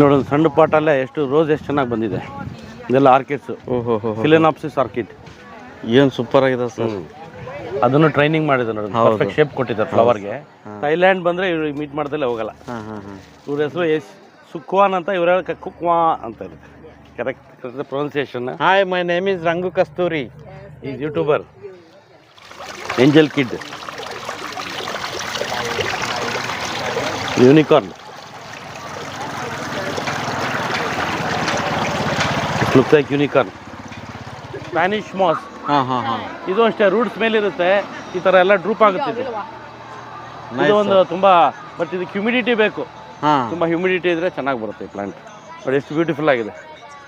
ನೋಡಿ ಒಂದು ಸಣ್ಣ ಪಾಟಲ್ಲೇ ಎಷ್ಟು ರೋಸ್ ಎಷ್ಟು ಚೆನ್ನಾಗಿ ಬಂದಿದೆ. ಇದೆಲ್ಲ ಆರ್ಕಿಡ್ಸು. ಓಹೋ ಫಿಲೆನಾಪ್ಸಿಸ್ ಆರ್ಕಿಡ್ ಏನು ಸೂಪರ್ ಆಗಿದೆ ಸರ್. ಅದನ್ನು ಟ್ರೈನಿಂಗ್ ಮಾಡಿದೆ ನೋಡಿ ಪರ್ಫೆಕ್ಟ್ ಶೇಪ್ ಕೊಟ್ಟಿದ್ದಾರೆ ಫ್ಲವರ್ಗೆ ಥೈಲ್ಯಾಂಡ್ ಬಂದರೆ ಇವ್ರು ಮೀಟ್ ಮಾಡ್ದಲ್ಲೇ ಹೋಗಲ್ಲ. ಇವ್ರ ಹೆಸರು ಎಸ್ ಸುಕ್ವಾನ್ ಅಂತ ಇವ್ರ ಕುಕ್ವಾ ಅಂತ ಇದೆ correct correct pronunciation hi my name is Rangu Kasturi is YouTuber angel kid unicorn look like unicorn Spanish moss ಹಾಂ ಹಾಂ ಹಾಂ. ಇದು ಅಷ್ಟೇ ರೂಟ್ಸ್ ಮೇಲೆ ಇರುತ್ತೆ. ಈ ಥರ ಎಲ್ಲ ಡ್ರೂಪ್ ಆಗುತ್ತೆ ಇದು ಇದು ಒಂದು ತುಂಬ ಬಟ್ ಇದಕ್ಕೆ ಹ್ಯುಮಿಡಿಟಿ ಬೇಕು. ಹಾಂ. ತುಂಬ ಹ್ಯುಮಿಡಿಟಿ ಇದ್ರೆ ಚೆನ್ನಾಗಿ ಬರುತ್ತೆ ಪ್ಲಾಂಟ್ ಬಟ್ ಎಷ್ಟು ಬ್ಯೂಟಿಫುಲ್ ಆಗಿದೆ.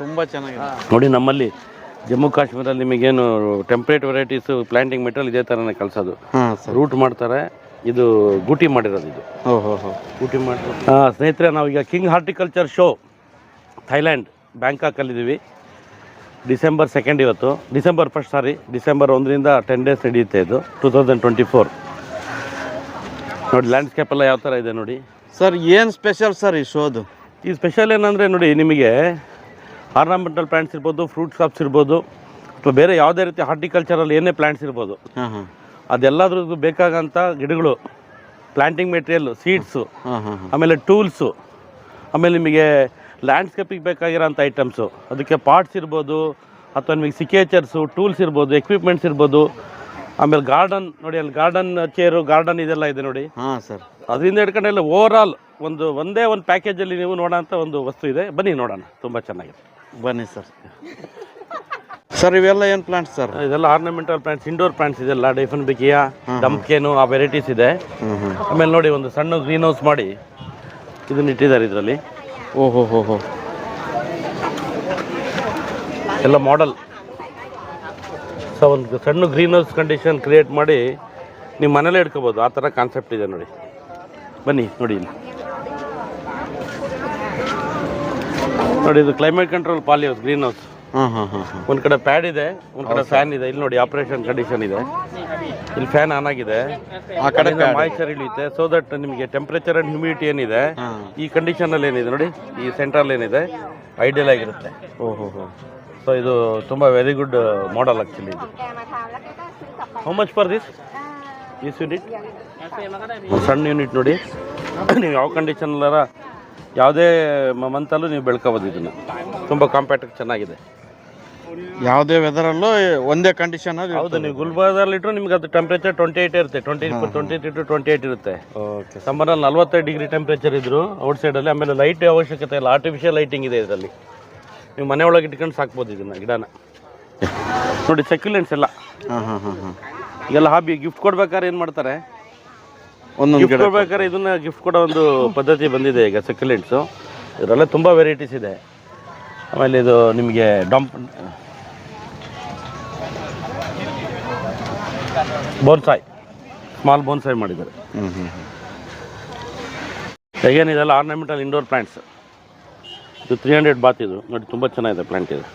ತುಂಬ ಚೆನ್ನಾಗಿದೆ. ನೋಡಿ ನಮ್ಮಲ್ಲಿ ಜಮ್ಮು ಕಾಶ್ಮೀರಲ್ಲಿ ನಿಮಗೇನು ಟೆಂಪ್ರೇಟ್ ವೆರೈಟೀಸು ಪ್ಲಾಂಟಿಂಗ್ ಮೆಟೀರಿಯಲ್ ಇದೇ ಥರನೇ ಕಲಿಸೋದು ಹಾಂ ಸರ್. ರೂಟ್ ಮಾಡ್ತಾರೆ ಇದು ಗೂಟಿ ಮಾಡಿರೋದು ಇದು. ಓಹೋ ಹೋ ಗೂಟಿ ಮಾಡಿ ಹಾಂ ಸ್ನೇಹಿತರೆ ನಾವೀಗ ಕಿಂಗ್ ಹಾರ್ಟಿಕಲ್ಚರ್ ಶೋ ಥೈಲ್ಯಾಂಡ್ ಬ್ಯಾಂಕಾಕಲ್ಲಿದ್ದೀವಿ ಡಿಸೆಂಬರ್ ಸೆಕೆಂಡ್ ಇವತ್ತು. ಡಿಸೆಂಬರ್ ಫಸ್ಟ್ ಸಾರಿ ಡಿಸೆಂಬರ್ ಒಂದರಿಂದ ಟೆನ್ ಡೇಸ್ ನಡೆಯುತ್ತೆ ಇದು ಟೂ ತೌಸಂಡ್ ಟ್ವೆಂಟಿ ಫೋರ್ ನೋಡಿ ಲ್ಯಾಂಡ್ಸ್ಕೇಪ್ ಎಲ್ಲ ಯಾವ ಥರ ಇದೆ ನೋಡಿ. ಸರ್ ಏನು ಸ್ಪೆಷಲ್ ಸರ್ ಈ ಶೋದು ಈ ಸ್ಪೆಷಲ್ ಏನಂದರೆ ನೋಡಿ ನಿಮಗೆ ಆರ್ನಮೆಂಟಲ್ ಪ್ಲಾಂಟ್ಸ್ ಇರ್ಬೋದು ಫ್ರೂಟ್ ಕ್ರಾಪ್ಸ್ ಇರ್ಬೋದು ಅಥವಾ ಬೇರೆ ಯಾವುದೇ ರೀತಿ ಹಾರ್ಟಿಕಲ್ಚರಲ್ಲಿ ಏನೇ ಪ್ಲಾಂಟ್ಸ್ ಇರ್ಬೋದು. ಹಾಂ ಹಾಂ. ಅದೆಲ್ಲದ್ರದ್ದು ಬೇಕಾಗಂಥ ಗಿಡಗಳು ಪ್ಲಾಂಟಿಂಗ್ ಮೆಟೀರಿಯಲ್ ಸೀಡ್ಸು ಹಾಂ ಹಾಂ ಹಾಂ. ಆಮೇಲೆ ಟೂಲ್ಸು ಆಮೇಲೆ ನಿಮಗೆ ಲ್ಯಾಂಡ್ಸ್ಕೇಪಿಗೆ ಬೇಕಾಗಿರೋಂಥ ಐಟಮ್ಸು ಅದಕ್ಕೆ ಪಾರ್ಟ್ಸ್ ಇರ್ಬೋದು ಅಥವಾ ನಿಮಗೆ ಸಿಕೇಚರ್ಸು ಟೂಲ್ಸ್ ಇರ್ಬೋದು ಎಕ್ವಿಪ್ಮೆಂಟ್ಸ್ ಇರ್ಬೋದು. ಆಮೇಲೆ ಗಾರ್ಡನ್ ನೋಡಿ ಅಲ್ಲಿ ಗಾರ್ಡನ್ ಚೇರು ಗಾರ್ಡನ್ ಇದೆಲ್ಲ ಇದೆ ನೋಡಿ. ಹಾಂ ಸರ್ ಅದರಿಂದ ಹಿಡ್ಕೊಂಡು ಎಲ್ಲ ಓವರ್ ಆಲ್ ಒಂದು ಒಂದೇ ಒಂದು ಪ್ಯಾಕೇಜಲ್ಲಿ ನೀವು ನೋಡೋಂಥ ಒಂದು ವಸ್ತು ಇದೆ. ಬನ್ನಿ ನೋಡೋಣ ತುಂಬ ಚೆನ್ನಾಗಿದೆ. ಬನ್ನಿ ಸರ್ ಸರ್ ಇವೆಲ್ಲ ಏನು ಪ್ಲಾಂಟ್ಸ್ ಸರ್ ಇದೆಲ್ಲ ಆರ್ನಮೆಂಟಲ್ ಪ್ಲಾಂಟ್ಸ್ ಇಂಡೋರ್ ಪ್ಲಾಂಟ್ಸ್ ಇದೆಲ್ಲ ಡೈಫನ್ ಬಿಕಿಯಾ ಡಂಪ್ಕೇನು ಆ ವೆರೈಟೀಸ್ ಇದೆ. ಆಮೇಲೆ ನೋಡಿ ಒಂದು ಸಣ್ಣ ಗ್ರೀನ್ ಹೌಸ್ ಮಾಡಿ ಇದನ್ನ ಇಟ್ಟಿದ್ದಾರೆ ಇದರಲ್ಲಿ. ಓಹೋ ಹೋ ಹೋ ಎಲ್ಲ ಮಾಡಲ್ ಸೊ ಒಂದು ಸಣ್ಣ ಗ್ರೀನ್ ಹೌಸ್ ಕಂಡೀಷನ್ ಕ್ರಿಯೇಟ್ ಮಾಡಿ ನಿಮ್ಮ ಮನೇಲೇ ಇಟ್ಕೋಬೋದು. ಆ ಥರ ಕಾನ್ಸೆಪ್ಟ್ ಇದೆ ನೋಡಿ. ಬನ್ನಿ ನೋಡಿ ಇಲ್ಲಿ. ನೋಡಿ ಇದು climate control polyhouse greenhouse ಹಾಂ ಹಾಂ ಹಾಂ ಹಾಂ ಒಂದು ಕಡೆ ಪ್ಯಾಡ್ ಇದೆ ಒಂದು ಕಡೆ ಫ್ಯಾನ್ ಇದೆ. ಇಲ್ಲಿ ನೋಡಿ ಆಪರೇಷನ್ ಕಂಡೀಷನ್ ಇದೆ. ಇಲ್ಲಿ ಫ್ಯಾನ್ ಆನ್ ಆಗಿದೆ. ಆ ಕಡೆ ಮಾಯ್ಚರ್ ಇಳಿಯುತ್ತೆ. ಸೊ ದಟ್ ನಿಮಗೆ ಟೆಂಪ್ರೇಚರ್ ಅಂಡ್ ಹ್ಯೂಮಿಡಿಟಿ ಏನಿದೆ ಈ ಈ ಕಂಡೀಷನಲ್ಲಿ ಏನಿದೆ ನೋಡಿ ಈ ಸೆಂಟ್ರಲ್ಲಿ ಏನಿದೆ ಐಡಿಯಲ್ ಆಗಿರುತ್ತೆ. ಓಹೋ ಹೋ ಸೊ ಇದು ತುಂಬ ವೆರಿ ಗುಡ್ ಮಾಡೆಲ್ ಆ್ಯಕ್ಚುಲಿ ಇದು. How much for this this unit ಸಣ್ಣ ಯೂನಿಟ್ ನೋಡಿ. ನೀವು ಯಾವ ಕಂಡೀಷನಲ್ಲಾರ ಯಾವುದೇ ಮಂತಲ್ಲೂ ನೀವು ಬೆಳ್ಕೋಬೋದು ಇದನ್ನು. ತುಂಬ ಕಾಂಪ್ಯಾಕ್ಟ್ ಚೆನ್ನಾಗಿದೆ. ಯಾವುದೇ ವೆದರಲ್ಲೂ ಒಂದೇ ಕಂಡೀಷನ್ ಹೌದು ನೀವು ಗುಲ್ಬರ್ಗದಲ್ಲಿ ಇಟ್ಟರು ನಿಮ್ಗೆ ಅದು ಟೆಂಪ್ರೇಚರ್ ಟ್ವೆಂಟಿ ಏಯ್ಟ್ ಇರುತ್ತೆ twenty twenty three to twenty eight ಇರುತ್ತೆ. ಓಕೆ ಸಮ್ಮರಲ್ಲಿ ನಲ್ವತ್ತೈದು ಡಿಗ್ರಿ ಟೆಂಪ್ರೇಚರ್ ಇದ್ರು ಔಟ್ ಸೈಡಲ್ಲಿ ಆಮೇಲೆ ಲೈಟ್ ಅವಶ್ಯಕತೆ ಇಲ್ಲ ಆರ್ಟಿಫಿಷಿಯಲ್ ಲೈಟಿಂಗ್ ಇದೆ ಇದರಲ್ಲಿ. ನೀವು ಮನೆ ಒಳಗೆ ಇಟ್ಕೊಂಡು ಸಾಕ್ಬೋದು ಇದನ್ನು ಗಿಡನ. ನೋಡಿ ಸೆಕ್ಯುಲೆನ್ಸ್ ಎಲ್ಲ. ಹಾಂ ಹಾಂ ಹಾಂ ಹಾಂ. ಇದೆಲ್ಲ ಹಾಬಿ ಗಿಫ್ಟ್ ಕೊಡ್ಬೇಕಾದ್ರೆ ಏನು ಮಾಡ್ತಾರೆ? ಒಂದೊಂದು ಗಿಫ್ಟ್ ಕೊಡ್ಬೇಕಾದ್ರೆ ಇದನ್ನ ಗಿಫ್ಟ್ ಕೊಡೋ ಒಂದು ಪದ್ಧತಿ ಬಂದಿದೆ ಈಗ ಸೆಕ್ಯುಲೆಂಟ್ಸು ಇದರಲ್ಲೇ ತುಂಬ ವೆರೈಟೀಸ್ ಇದೆ. ಆಮೇಲೆ ಇದು ನಿಮಗೆ ಡಂಪ್ ಬೋನ್ಸಾಯ್ ಸ್ಮಾಲ್ ಬೋನ್ಸಾಯ್ ಮಾಡಿದ್ದಾರೆ. ಹ್ಞೂ ಹ್ಞೂ ಹೇಗೇನು ಇದೆಲ್ಲ ಆರ್ನಮೆಂಟಲ್ ಇಂಡೋರ್ ಪ್ಲ್ಯಾಂಟ್ಸ್ ಇದು ತ್ರೀ ಹಂಡ್ರೆಡ್ ಬಾತ್ ಇದು. ನೋಡಿ ತುಂಬ ಚೆನ್ನಾಗಿದೆ ಪ್ಲಾಂಟ್ ಇದು.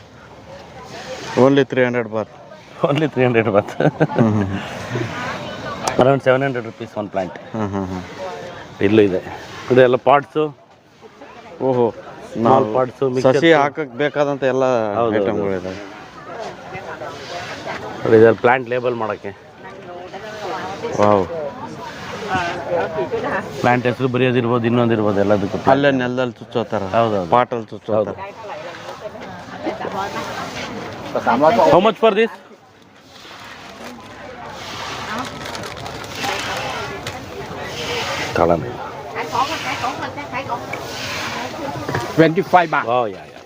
Only three hundred baht only three hundred baht ಹ್ಞೂ ಹ್ಞೂ ಅರೌಂಡ್ ಸೆವೆನ್ ಹಂಡ್ರೆಡ್ ರುಪೀಸ್ ಹ್ಞೂ ಹಾಂ ಹಾಂ ಇಲ್ಲೂ ಇದೆ. ಇದೆಲ್ಲ ಪಾರ್ಟ್ಸು ಓಹೋ. ಸ್ಮಾಲ್ ಪಾಟ್ಸು ಸಸಿ ಹಾಕಕ್ಕೆ ಬೇಕಾದಂಥ ಎಲ್ಲ ಐಟಮ್ಗಳಿದೆ ಇದೆಲ್ಲ ಪ್ಲಾಂಟ್ ಲೇಬಲ್ ಮಾಡೋಕ್ಕೆ. ವಾವ್. ಪ್ಲಾಂಟ್ ಹೆಸರು ಬರೆಯೋದಿರ್ಬೋದು ಇನ್ನೊಂದಿರ್ಬೋದು ಎಲ್ಲದಕ್ಕೂ ಅಲ್ಲೇ ನೆಲದಲ್ಲಿ ಚುಚ್ಚೋತಾರ ಹೌದೌದು. ಪಾಟಲ್ಲಿ ಚುಚ್ಚೋತಾರ how much for this ಕಾಳನ twenty five baht yeah, yeah yeah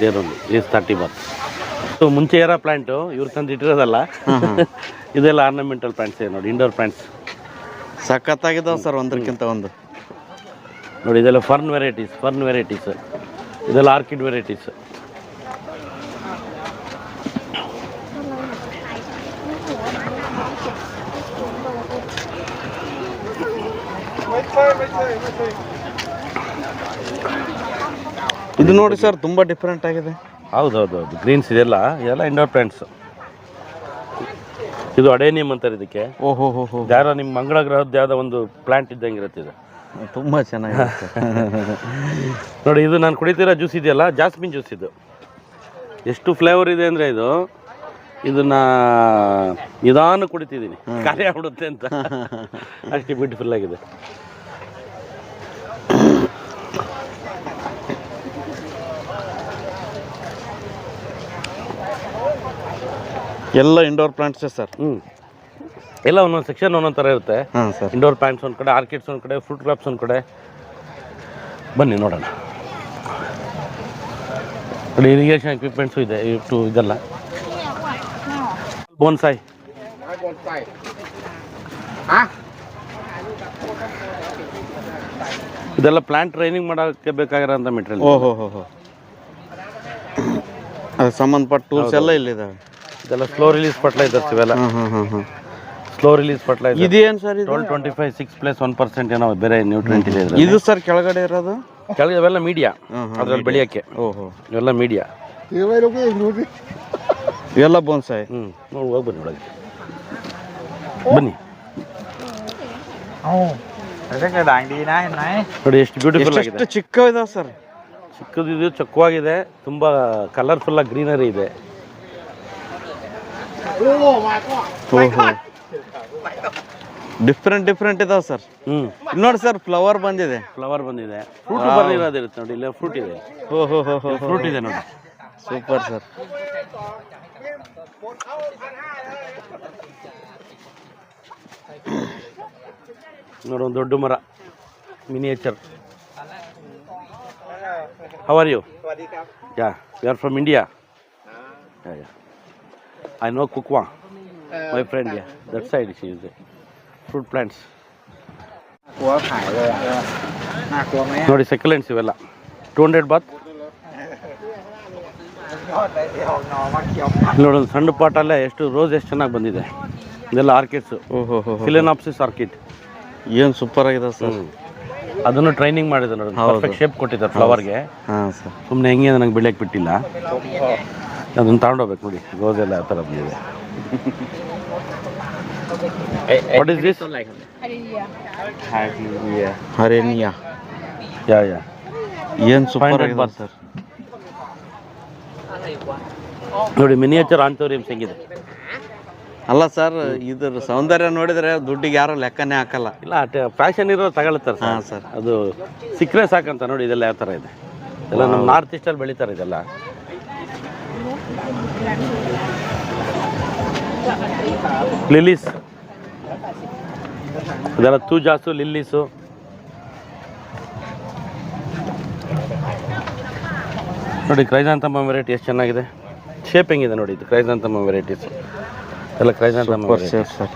there only. It's thirty baht. So ಮುಂಚೆ ಇರೋ ಪ್ಲಾಂಟು ಇವ್ರು ತಂದು ಇಟ್ಟಿರೋದಲ್ಲ? ಇದೆಲ್ಲ ಆರ್ನಮೆಂಟಲ್ ಪ್ಲಾಂಟ್ಸ್ ನೋಡಿ ಇಂಡೋರ್ ಪ್ಲಾಂಟ್ಸ್ ಸಖತ್ತಾಗಿದ್ದಾವೆ ಸರ್ ಒಂದಕ್ಕಿಂತ ಒಂದು. ನೋಡಿ ಇದೆಲ್ಲ ಫರ್ನ್ ವೆರೈಟೀಸ್ ಫರ್ನ್ ವೆರೈಟೀಸ್ ಇದೆಲ್ಲ ಆರ್ಕಿಡ್ ವೆರೈಟೀಸ್ ಇದು ನೋಡಿ ಸರ್ ತುಂಬ ಡಿಫ್ರೆಂಟ್ ಆಗಿದೆ. ಹೌದು ಹೌದು ಗ್ರೀನ್ಸ್ ಇದೆಲ್ಲ ಇದೆಲ್ಲ ಇಂಡೋರ್ ಪ್ಲಾಂಟ್ಸ್ ಇದು ಅಡೇನಿಯಂ ಅಂತಾರೆ ಇದಕ್ಕೆ. ಓಹೋ ಹೋ ಹೋ ಯಾರೋ ನಿಮ್ಮ ಮಂಗಳ ಗ್ರಹದ ಯಾವುದೋ ಒಂದು ಪ್ಲಾಂಟ್ ಇದ್ದಂಗೆ ಇರುತ್ತೆ ಇದು. ತುಂಬ ಚೆನ್ನಾಗಿ ನೋಡಿ ಇದು ನಾನು ಕುಡಿತಿರೋ ಜ್ಯೂಸ್ ಇದೆಯಲ್ಲ ಜಾಸ್ಮಿನ್ ಜ್ಯೂಸ್ ಇದು. ಎಷ್ಟು ಫ್ಲೇವರ್ ಇದೆ ಅಂದರೆ ಇದು ಇದನ್ನ ನಿಧಾನ ಕುಡಿತಿದ್ದೀನಿ. ಖಾಲಿ ಆಗ್ಬಿಡುತ್ತೆ ಅಂತ. ಅಷ್ಟು ಬ್ಯೂಟಿಫುಲ್ ಆಗಿದೆ. ಎಲ್ಲ ಇಂಡೋರ್ ಪ್ಲಾಂಟ್ಸೇ ಸರ್. ಹ್ಞೂ ಎಲ್ಲ ಒಂದೊಂದು ಸೆಕ್ಷನ್ ಒಂದೊಂದು ಥರ ಇರುತ್ತೆ. ಹಾಂ ಸರ್. ಇಂಡೋರ್ ಪ್ಲಾಂಟ್ಸ್ ಒಂದು ಕಡೆ ಆರ್ಕಿಡ್ಸ್ ಒಂದು ಕಡೆ ಫ್ರೂಟ್ ಕ್ರಾಪ್ಸ್ ಒಂದು ಕಡೆ. ಬನ್ನಿ ನೋಡೋಣ. ನೋಡಿ ಇರಿಗೇಷನ್ ಎಕ್ವಿಪ್ಮೆಂಟ್ಸು ಇದೆ ಇಷ್ಟು ಇದೆಲ್ಲ. ಬೋನ್ಸಾಯ್. ಇದೆಲ್ಲ ಪ್ಲಾಂಟ್ ಟ್ರೈನಿಂಗ್ ಮಾಡೋಕ್ಕೆ ಬೇಕಾಗಿರೋಂಥ ಮೆಟೀರಿಯಲ್ ಓಹೋ ಹೋ ಹೋ ಸಂಬಂಧಪಟ್ಟ ಟೂಲ್ಸ್ ಎಲ್ಲ ಇಲ್ಲಿದ್ದಾವೆ. ಇದೆಲ್ಲ ಸ್ಲೋ ರಿಲೀಸ್ ಫರ್ಟಿಲೈಸರ್ಸ್ ಇವೆಲ್ಲ. ಹಾಂ ಹಾಂ ಹಾಂ ಹಾಂ ಸ್ಲೋ ರಿಲೀಸ್ ಫರ್ಟಿಲೈಸರ್ ಇದೇನು ಸರ್ ಇದು? Twelve twenty five six plus one percent ಏನೋ ಬೇರೆ ನ್ಯೂಟ್ರೆಂಟ್ ಇದೆ ಇದ್ರಲ್ಲಿ. ಇದು ಸರ್ ಕೆಳಗಡೆ ಇರೋದು? ಕೆಳಗೆ ಇವೆಲ್ಲ ಮೀಡಿಯಾ ಅದ್ರಲ್ಲಿ ಬೆಳೆಯೋಕ್ಕೆ. ಓಹೋ. ಇವೆಲ್ಲ ಮೀಡಿಯಾ ಇವೆಲ್ಲ ಬೋನ್ಸಾಯಿ ಹ್ಞೂ ನೋಡಿ. ಹೋಗಿ ಬನ್ನಿ ಒಳಗೆ. ಬನ್ನಿ. ನೋಡಿ ಎಷ್ಟು ಬ್ಯೂಟಿಫುಲ್ ಆಗಿದೆ. ಎಷ್ಟು ಚಿಕ್ಕ ಇದಾವೆ ಸರ್? ಚಿಕ್ಕದಿದು ಚೊಕ್ಕವಾಗಿದೆ ತುಂಬ ಕಲರ್ಫುಲ್ ಆಗಿ ಗ್ರೀನರಿ ಇದೆ. ಡಿಫ್ರೆಂಟ್ ಡಿಫ್ರೆಂಟ್ ಇದಾವೆ ಸರ್. ಹ್ಮ್. ನೋಡಿ ಸರ್ ಫ್ಲವರ್ ಬಂದಿದೆ. ಫ್ಲವರ್ ಬಂದಿದೆ. ಫ್ರೂಟ್ ಬಂದಿರೋದಿರುತ್ತೆ ನೋಡಿ ಇಲ್ಲ ಫ್ರೂಟ್ ಇದೆ. ಹೋ ಹೋ ಹೋ ಫ್ರೂಟ್ ಇದೆ ನೋಡಿ. Super sir. ನೋಡಿ ಒಂದು ದೊಡ್ಡ ಮರ. Miniature how are you yeah you are from India I know Kukwa my friend yeah that side is use fruit plants ನೋಡಿ ಸೆಕ್ಯುಲೆಂಟ್ಸ್ ಇವೆಲ್ಲ. ಟೂ ಹಂಡ್ರೆಡ್ ಬಾತ್ ನೋಡಿ ಒಂದು ಸಣ್ಣ ಪಾಟಲ್ಲೇ ಎಷ್ಟು ರೋಸ್ ಎಷ್ಟು ಚೆನ್ನಾಗಿ ಬಂದಿದೆ. ಇದೆಲ್ಲ ಆರ್ಕಿಡ್ಸು ಓಹೋ ಹೋ ಫಿಲೆನಾಪ್ಸಿಸ್ ಆರ್ಕಿಡ್ ಏನು ಸೂಪರ್ ಆಗಿದೆ ಸರ್. ಅದನ್ನು ಟ್ರೈನಿಂಗ್ ಮಾಡಿದೆ ನೋಡಿ. ಪರ್ಫೆಕ್ಟ್ ಶೇಪ್ ಕೊಟ್ಟಿದ್ದಾರೆ ಫ್ಲವರ್ಗೆ ಹಾಂ ಸರ್. ಸುಮ್ಮನೆ ಹೆಂಗೆ ನನಗೆ ಬೆಳೆಯಕ್ಕೆ ಬಿಟ್ಟಿಲ್ಲ. ಅದನ್ನು ತಗೊಂಡೋಗ್ಬೇಕು ನೋಡಿ. ರೋಸ್ ಎಲ್ಲ ಆ ಥರ ಬಂದಿದೆ. ವಾಟ್ ಇಸ್ ದಿಸ್ ಹರೇನಿಯಾ ಯಾ ಯಾ ಏನು ಸೂಪರ್ ಆಗಿದೆ ಸರ್? ನೋಡಿ ಮಿನಿಯೇಚರ್ ಆಂಥೋರಿಯಮ್ಸ್ ಹೆಂಗಿದೆ? ಅಲ್ಲ ಸರ್ ಇದ್ರ ಸೌಂದರ್ಯ ನೋಡಿದ್ರೆ ದುಡ್ಡಿಗೆ ಯಾರು ಲೆಕ್ಕನೇ ಹಾಕಲ್ಲ. ಇಲ್ಲ ಫ್ಯಾಷನ್ ಇರೋ ತಗೊಳ್ತಾರೆ ಹಾಂ ಸರ್. ಸರ್ ಅದು ಸಿಕ್ಕರೆ ಸಾಕಂತ ನೋಡಿ ಇದೆಲ್ಲ ಯಾವ ಥರ ಇದೆ. ಎಲ್ಲ ನಮ್ಮ ನಾರ್ತ್ ಈಸ್ಟಲ್ಲಿ ಬೆಳೀತಾರೆ ಇದೆಲ್ಲ. ಲಿಲ್ಲಿಸ್ ಅದೆಲ್ಲ ತೂ ತೂಜಾಸು ಲಿಲ್ಲೀಸು ನೋಡಿ ಕ್ರೈಸಾಂತಮ್ಮ ವೆರೈಟಿ ಎಷ್ಟು ಚೆನ್ನಾಗಿದೆ. ಶೇಪ್ ಹೆಂಗಿದೆ ನೋಡಿ ಇದು ಕ್ರೈಸಾಂತಮ್ಮ ವೆರೈಟೀಸ್ ಎಲ್ಲ ಕ್ರೈಸಾಂತಮ್ಮ ಶೇಪ್ ಸರ್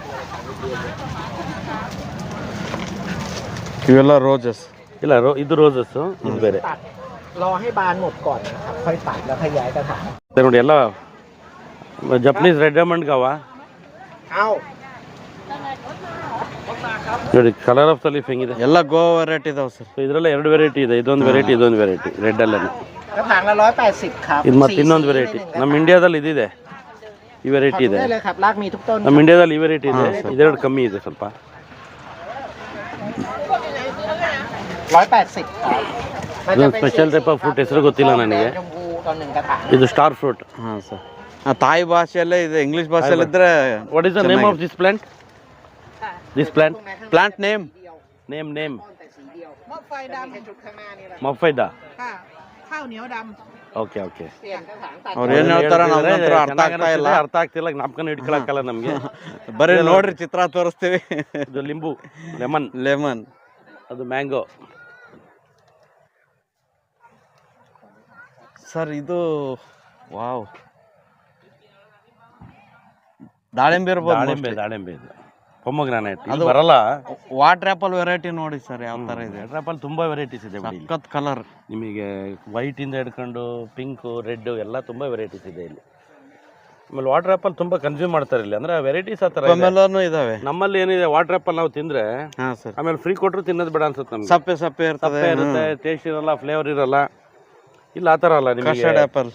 ಇವೆಲ್ಲ ರೋಜಸ್ ಇಲ್ಲ ರೋ ಇದು ರೋಜಸ್ಸು ಇದು ಬೇರೆ. ನೋಡಿ ಎಲ್ಲ ಜಪನೀಸ್ ರೆಡ್ ಡೈಮಂಡ್ ಕಾವ ನೋಡಿ ಕಲರ್ ಆಫ್ ತಲೀಫ್ ಹೆಂಗಿದೆ? ಎಲ್ಲ ಗೋವಾ ವೆರೈಟಿ ಇದಾವೆ ಸರ್. ಇದರಲ್ಲ ಎರಡು ವೆರೈಟಿ ಇದೆ. ಇದೊಂದು ವೆರೈಟಿ ಇದೊಂದು ವೆರೈಟಿ ರೆಡ್ ಅಲ್ಲೇ ಇದು ಮತ್ತೆ ಇನ್ನೊಂದು ವೆರೈಟಿ ನಮ್ಮ ಇಂಡಿಯಾದಲ್ಲಿ ಇದಿದೆ. ಈ ವೆರೈಟಿ ಇದೆ. ನಮ್ಮ ಇಂಡಿಯಾದಲ್ಲಿ ಈ ವೆರೈಟಿ ಇದೆ. ಇದೆರಡು ಕಮ್ಮಿ ಇದೆ ಸ್ವಲ್ಪ. ಸ್ಪೆಷಲ್ ಟೈಪ್ ಆಫ್ ಫ್ರೂಟ್ ಹೆಸರು ಗೊತ್ತಿಲ್ಲ ನನಗೆ. ಇದು ಸ್ಟಾರ್ ಫ್ರೂಟ್ ಹಾಂ ಸರ್. ತಾಯಿ ಭಾಷೆಯಲ್ಲೇ ಇದೆ ಇಂಗ್ಲೀಷ್ ಭಾಷೆಯಲ್ಲಿ ಇದ್ರೆ what is the name of this plant this plant plant name name name แต่สีเดียว หม้อไฟด แค่ชุดข้างหน้านี่แหละ ಮಫೈದಾ ำค่ะ ข้าวเหนียวด okay okay เปลี่ยนกระถางตัด ಅವ್ರು ಏನು ಹೇಳ್ತಾರ ನಮ್ಗಂತೂ ಅರ್ಥ ಆಗ್ತಾ ಇಲ್ಲ ಅರ್ಥ ಆಗ್ತಿಲ್ಲ ಜ್ಞಾಪಕನ ಇಟ್ಕೊಳಕ್ಕಲ್ಲ ನಮಗೆ ಬರೀ ನೋಡ್ರಿ ಚಿತ್ರ ತೋರಿಸ್ತೀವಿ ಇದು ಲಿಂಬು ಲೆಮನ್ ಲೆಮನ್ ಅದು ಮ್ಯಾಂಗೋ ಸರ್ ಇದು ವಾವ್ ದಾಳಿಂಬೆ ಇರ್ಬೋದು ದಾಳಿಂಬೆ ದಾಳಿಂಬೆ ಇದೆ. ಪೊಮಗ್ರಾನೈಟ್ ಅದು ಬರಲ್ಲ. ವಾಟರ್ ಆಪಲ್ ವೆರೈಟಿ ನೋಡಿ ಸರ್ ಯಾವ ಥರ ಇದೆ. ವಾಟರ್ ಆ್ಯಪಲ್ ತುಂಬಾ ವೆರೈಟೀಸ್ ಇದೆ ಬಿಡಿ ಇಲ್ಲಿ. ಸಖತ್ ಕಲರ್ ನಿಮಗೆ ವೈಟ್ ಇಂದ ಹಿಡ್ಕೊಂಡು ಪಿಂಕು ರೆಡ್ ಎಲ್ಲ ತುಂಬಾ ವೆರೈಟೀಸ್ ಇದೆ ಇಲ್ಲಿ. ಆಮೇಲೆ ವಾಟರ್ ಆಪಲ್ ತುಂಬಾ ಕನ್ಸ್ಯೂಮ್ ಮಾಡ್ತಾರೆ ಇಲ್ಲಿ. ಅಂದ್ರೆ ವೆರೈಟೀಸ್ ಆ ಥರ ಇದೆ. ಇದಾವೆ. ನಮ್ಮಲ್ಲಿ ಏನಿದೆ ವಾಟರ್ ಆಪಲ್ ನಾವು ತಿಂದ್ರೆ ಹಾ ಸರ್ ಆಮೇಲೆ ಫ್ರೀ ಕೊಟ್ಟರು ತಿನ್ನೋದು ಬೇಡ ಅನ್ಸುತ್ತೆ ನಮ್ಗೆ. ಸಪ್ಪೆ ಸಪ್ಪೆ ಇರ್ತದೆ. ಸಪ್ಪೆ ಇರುತ್ತೆ ಟೇಸ್ಟ್ ಇರಲ್ಲ ಫ್ಲೇವರ್ ಇರಲ್ಲ. ಇಲ್ಲ ಆ ಥರ ಅಲ್ಲ ನಿಮಗೆ. ಕಸ್ಟರ್ಡ್ ಆಪಲ್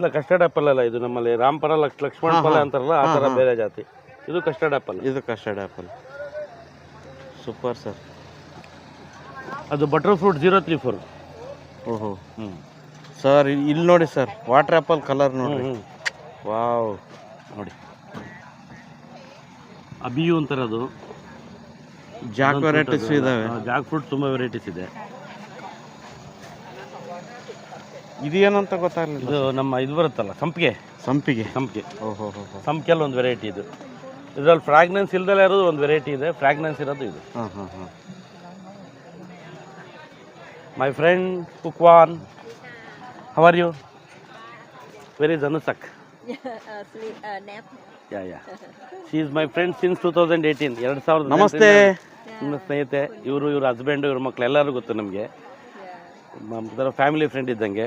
ಇಲ್ಲ ಕಸ್ಟರ್ಡ್ ಆಪಲ್ ಅಲ್ಲ ಇದು ನಮ್ಮಲ್ಲಿ ರಾಮಪರ ಲಕ್ಷ ಲಕ್ಷ್ಮಣ ಫಲ ಅಂತಾರಲ್ಲ ಆ ಥರ ಬೇರೆ ಜಾತಿ. ಇದು ಕಸ್ಟರ್ಡ್ ಆಪಲ್ ಇದು ಕಸ್ಟರ್ಡ್ ಆಪಲ್ ಸೂಪರ್ ಸರ್. ಅದು butter fruit zero three four. ಓಹೋ. ಹ್ಞೂ ಸರ್ ಇಲ್ಲಿ ನೋಡಿ ಸರ್ ವಾಟರ್ ಆಪಲ್ ಕಲರ್ ನೋಡಿ. ವಾವ್. ನೋಡಿ. ಅಬಿಯು ಅಂತಾರೆ ಅದು ಜಾಕ್ ವೆರೈಟೀಸ್ ಇದಾವೆ. ಜಾಕ್ ಫ್ರೂಟ್ ತುಂಬ ವೆರೈಟೀಸ್ ಇದೆ. ಇದು ಏನಂತ ಗೊತ್ತಾಗಲಿಲ್ಲ. ಇದು ನಮ್ಮ ಇದು ಬರುತ್ತಲ್ಲ ಸಂಪಿಗೆ. ಸಂಪಿಗೆ. ಸಂಪಿಗೆ. ಓಹೋ ಹೋ ಹೋ ಸಂಪಿಗೆಲ್ಲ ಒಂದು ವೆರೈಟಿ ಇದು. ಇದರಲ್ಲಿ ಫ್ರಾಗ್ನೆನ್ಸ್ ಇಲ್ದಲೇ ಇರೋದು ಒಂದು ವೆರೈಟಿ ಇದೆ ಫ್ರಾಗ್ನೆನ್ಸ್ ಇರೋದು ಇದು. ಹಾಂ ಹಾಂ ಹಾಂ. My friend Kukwan how are you very ಜನಸಕ್. Yeah yeah she is my friend since two thousand eighteen ಎರಡು ಸಾವಿರದ ನಮಸ್ತೆ. ನಿಮ್ಮ ಸ್ನೇಹಿತೆ ಇವರು ಇವ್ರ ಹಸ್ಬೆಂಡು ಇವ್ರ ಮಕ್ಳು ಎಲ್ಲರೂ ಗೊತ್ತು ನಮಗೆ. ಒಂಥರ ಫ್ಯಾಮಿಲಿ ಫ್ರೆಂಡ್ ಇದ್ದಂಗೆ.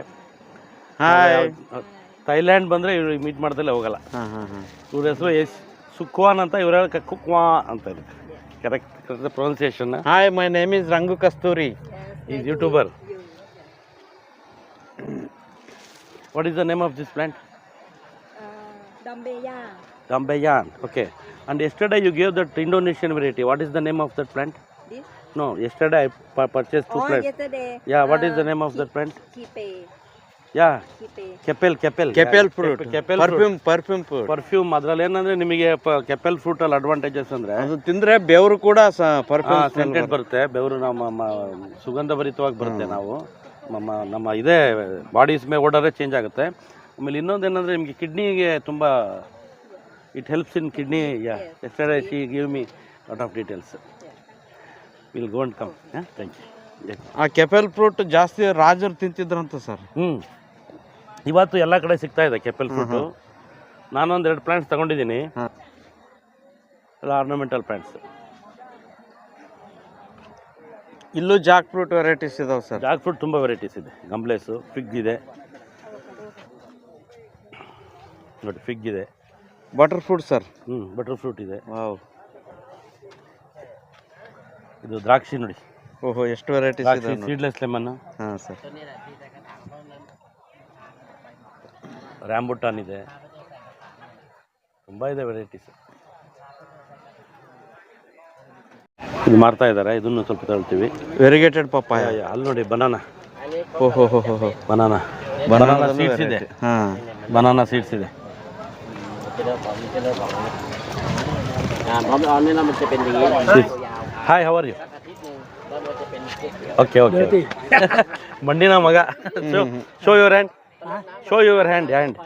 ಥೈಲ್ಯಾಂಡ್ ಬಂದರೆ ಇವ್ರಿಗೆ ಮೀಟ್ ಮಾಡ್ದಲ್ಲ ಹೋಗಲ್ಲ. ಇವ್ರ ಹೆಸರು ಎಸ್ ಸುಕ್ವಾನ್ ಅಂತ ಇವ್ರ ಕುಕ್ವಾ ಅಂತ correct correct pronunciation hi my name is Rangu Kasturi. Is YouTuber what is the name of this plant ದಂಬೆಯಾನ್ okay and yesterday you gave that Indonesian variety what is the name of that plant no yesterday I purchase two plant yeah what is the name of that plant Kipe. Kepel kepel. Kepel fruit. Kepel perfume perfume fruit. Perfume ಅದ್ರಲ್ಲಿ ಏನಂದ್ರೆ ನಿಮಗೆ ಕೆಪೆಲ್ fruit ಅಲ್ಲಿ advantages ಅಂದ್ರೆ? ಅದು ತಿಂದ್ರೆ ಬೆವರು ಕೂಡ perfume scented ಬರುತ್ತೆ. ಬೆವರು ನಮ್ಮ ಮ- ಸುಗಂಧ ಭರಿತವಾಗಿ ಬರುತ್ತೆ ನಾವು. ನಮ್ಮ ನಮ್ಮ ಇದೇ ಬಾಡಿ ಸ್ಮೇ ಓಡರೇ ಚೇಂಜ್ ಆಗುತ್ತೆ. ಆಮೇಲೆ ಇನ್ನೊಂದು ಏನಂದ್ರೆ ನಿಮಗೆ ಕಿಡ್ನಿಗೆ ತುಂಬ it helps in kidney yeah I she give me lot of details will go and come thank you ಆ ಕೆಪೆಲ್ ಫ್ರೂಟ್ ಜಾಸ್ತಿ ರಾಜರು ತಿಂತಿದ್ರಂತ ಸರ್. ಹ್ಞೂ ಇವತ್ತು ಎಲ್ಲ ಕಡೆ ಸಿಗ್ತಾ ಇದೆ ಕೆಪಲ್ ಫ್ರೂಟು ನಾನೊಂದು ಎರಡು ಪ್ಲಾಂಟ್ಸ್ ತಗೊಂಡಿದ್ದೀನಿ. ಎಲ್ಲ ಆರ್ನಮೆಂಟಲ್ ಪ್ಲಾಂಟ್ಸ್ ಇಲ್ಲೂ ಜಾಕ್ ಫ್ರೂಟ್ ವೆರೈಟೀಸ್ ಇದಾವೆ ಸರ್ ಜಾಕ್ ಫ್ರೂಟ್ ತುಂಬ ವೆರೈಟೀಸ್ ಇದೆ. ಗಂಬ್ಲೇಸು ಫಿಗ್ ಇದೆ. ನೋಡಿ ಫಿಗ್ ಇದೆ. ಬಟರ್ ಫ್ರೂಟ್ ಸರ್ ಹ್ಞೂ ಬಟರ್ ಫ್ರೂಟ್ ಇದೆ. ವಾವ್ ಇದು ದ್ರಾಕ್ಷಿ ನೋಡಿ. ಓಹೋ ಎಷ್ಟು ವೆರೈಟೀಸ್ ಇದೆ ಸೀಡ್ಲೆಸ್ ಲೆಮನ್ ಹಾಂ ಸರ್ ರ್ಯಾಂಬುಟಾನ್ ಇದೆ. ತುಂಬ ಇದೆ ವೆರೈಟೀಸ್ ಇದು ಮಾರ್ತಾ ಇದ್ದಾರೆ. ಇದನ್ನು ಸ್ವಲ್ಪ ತಗೊಳ್ತೀವಿ ವೆರಿಗೇಟೆಡ್ ಪಪ್ಪಾಯ. ಅಲ್ಲಿ ನೋಡಿ ಬನಾನಾ. ಓಹೋ ಹೋ ಬನಾನಾ. ಬನಾನಾ ಸೀಡ್ಸ್ ಇದೆ. ಹಾಂ. ಬನಾನಾ ಸೀಡ್ಸ್ ಇದೆ. Hi how are you okay okay ಮಂಡಿನ ಮಗ show your hand show your hand hand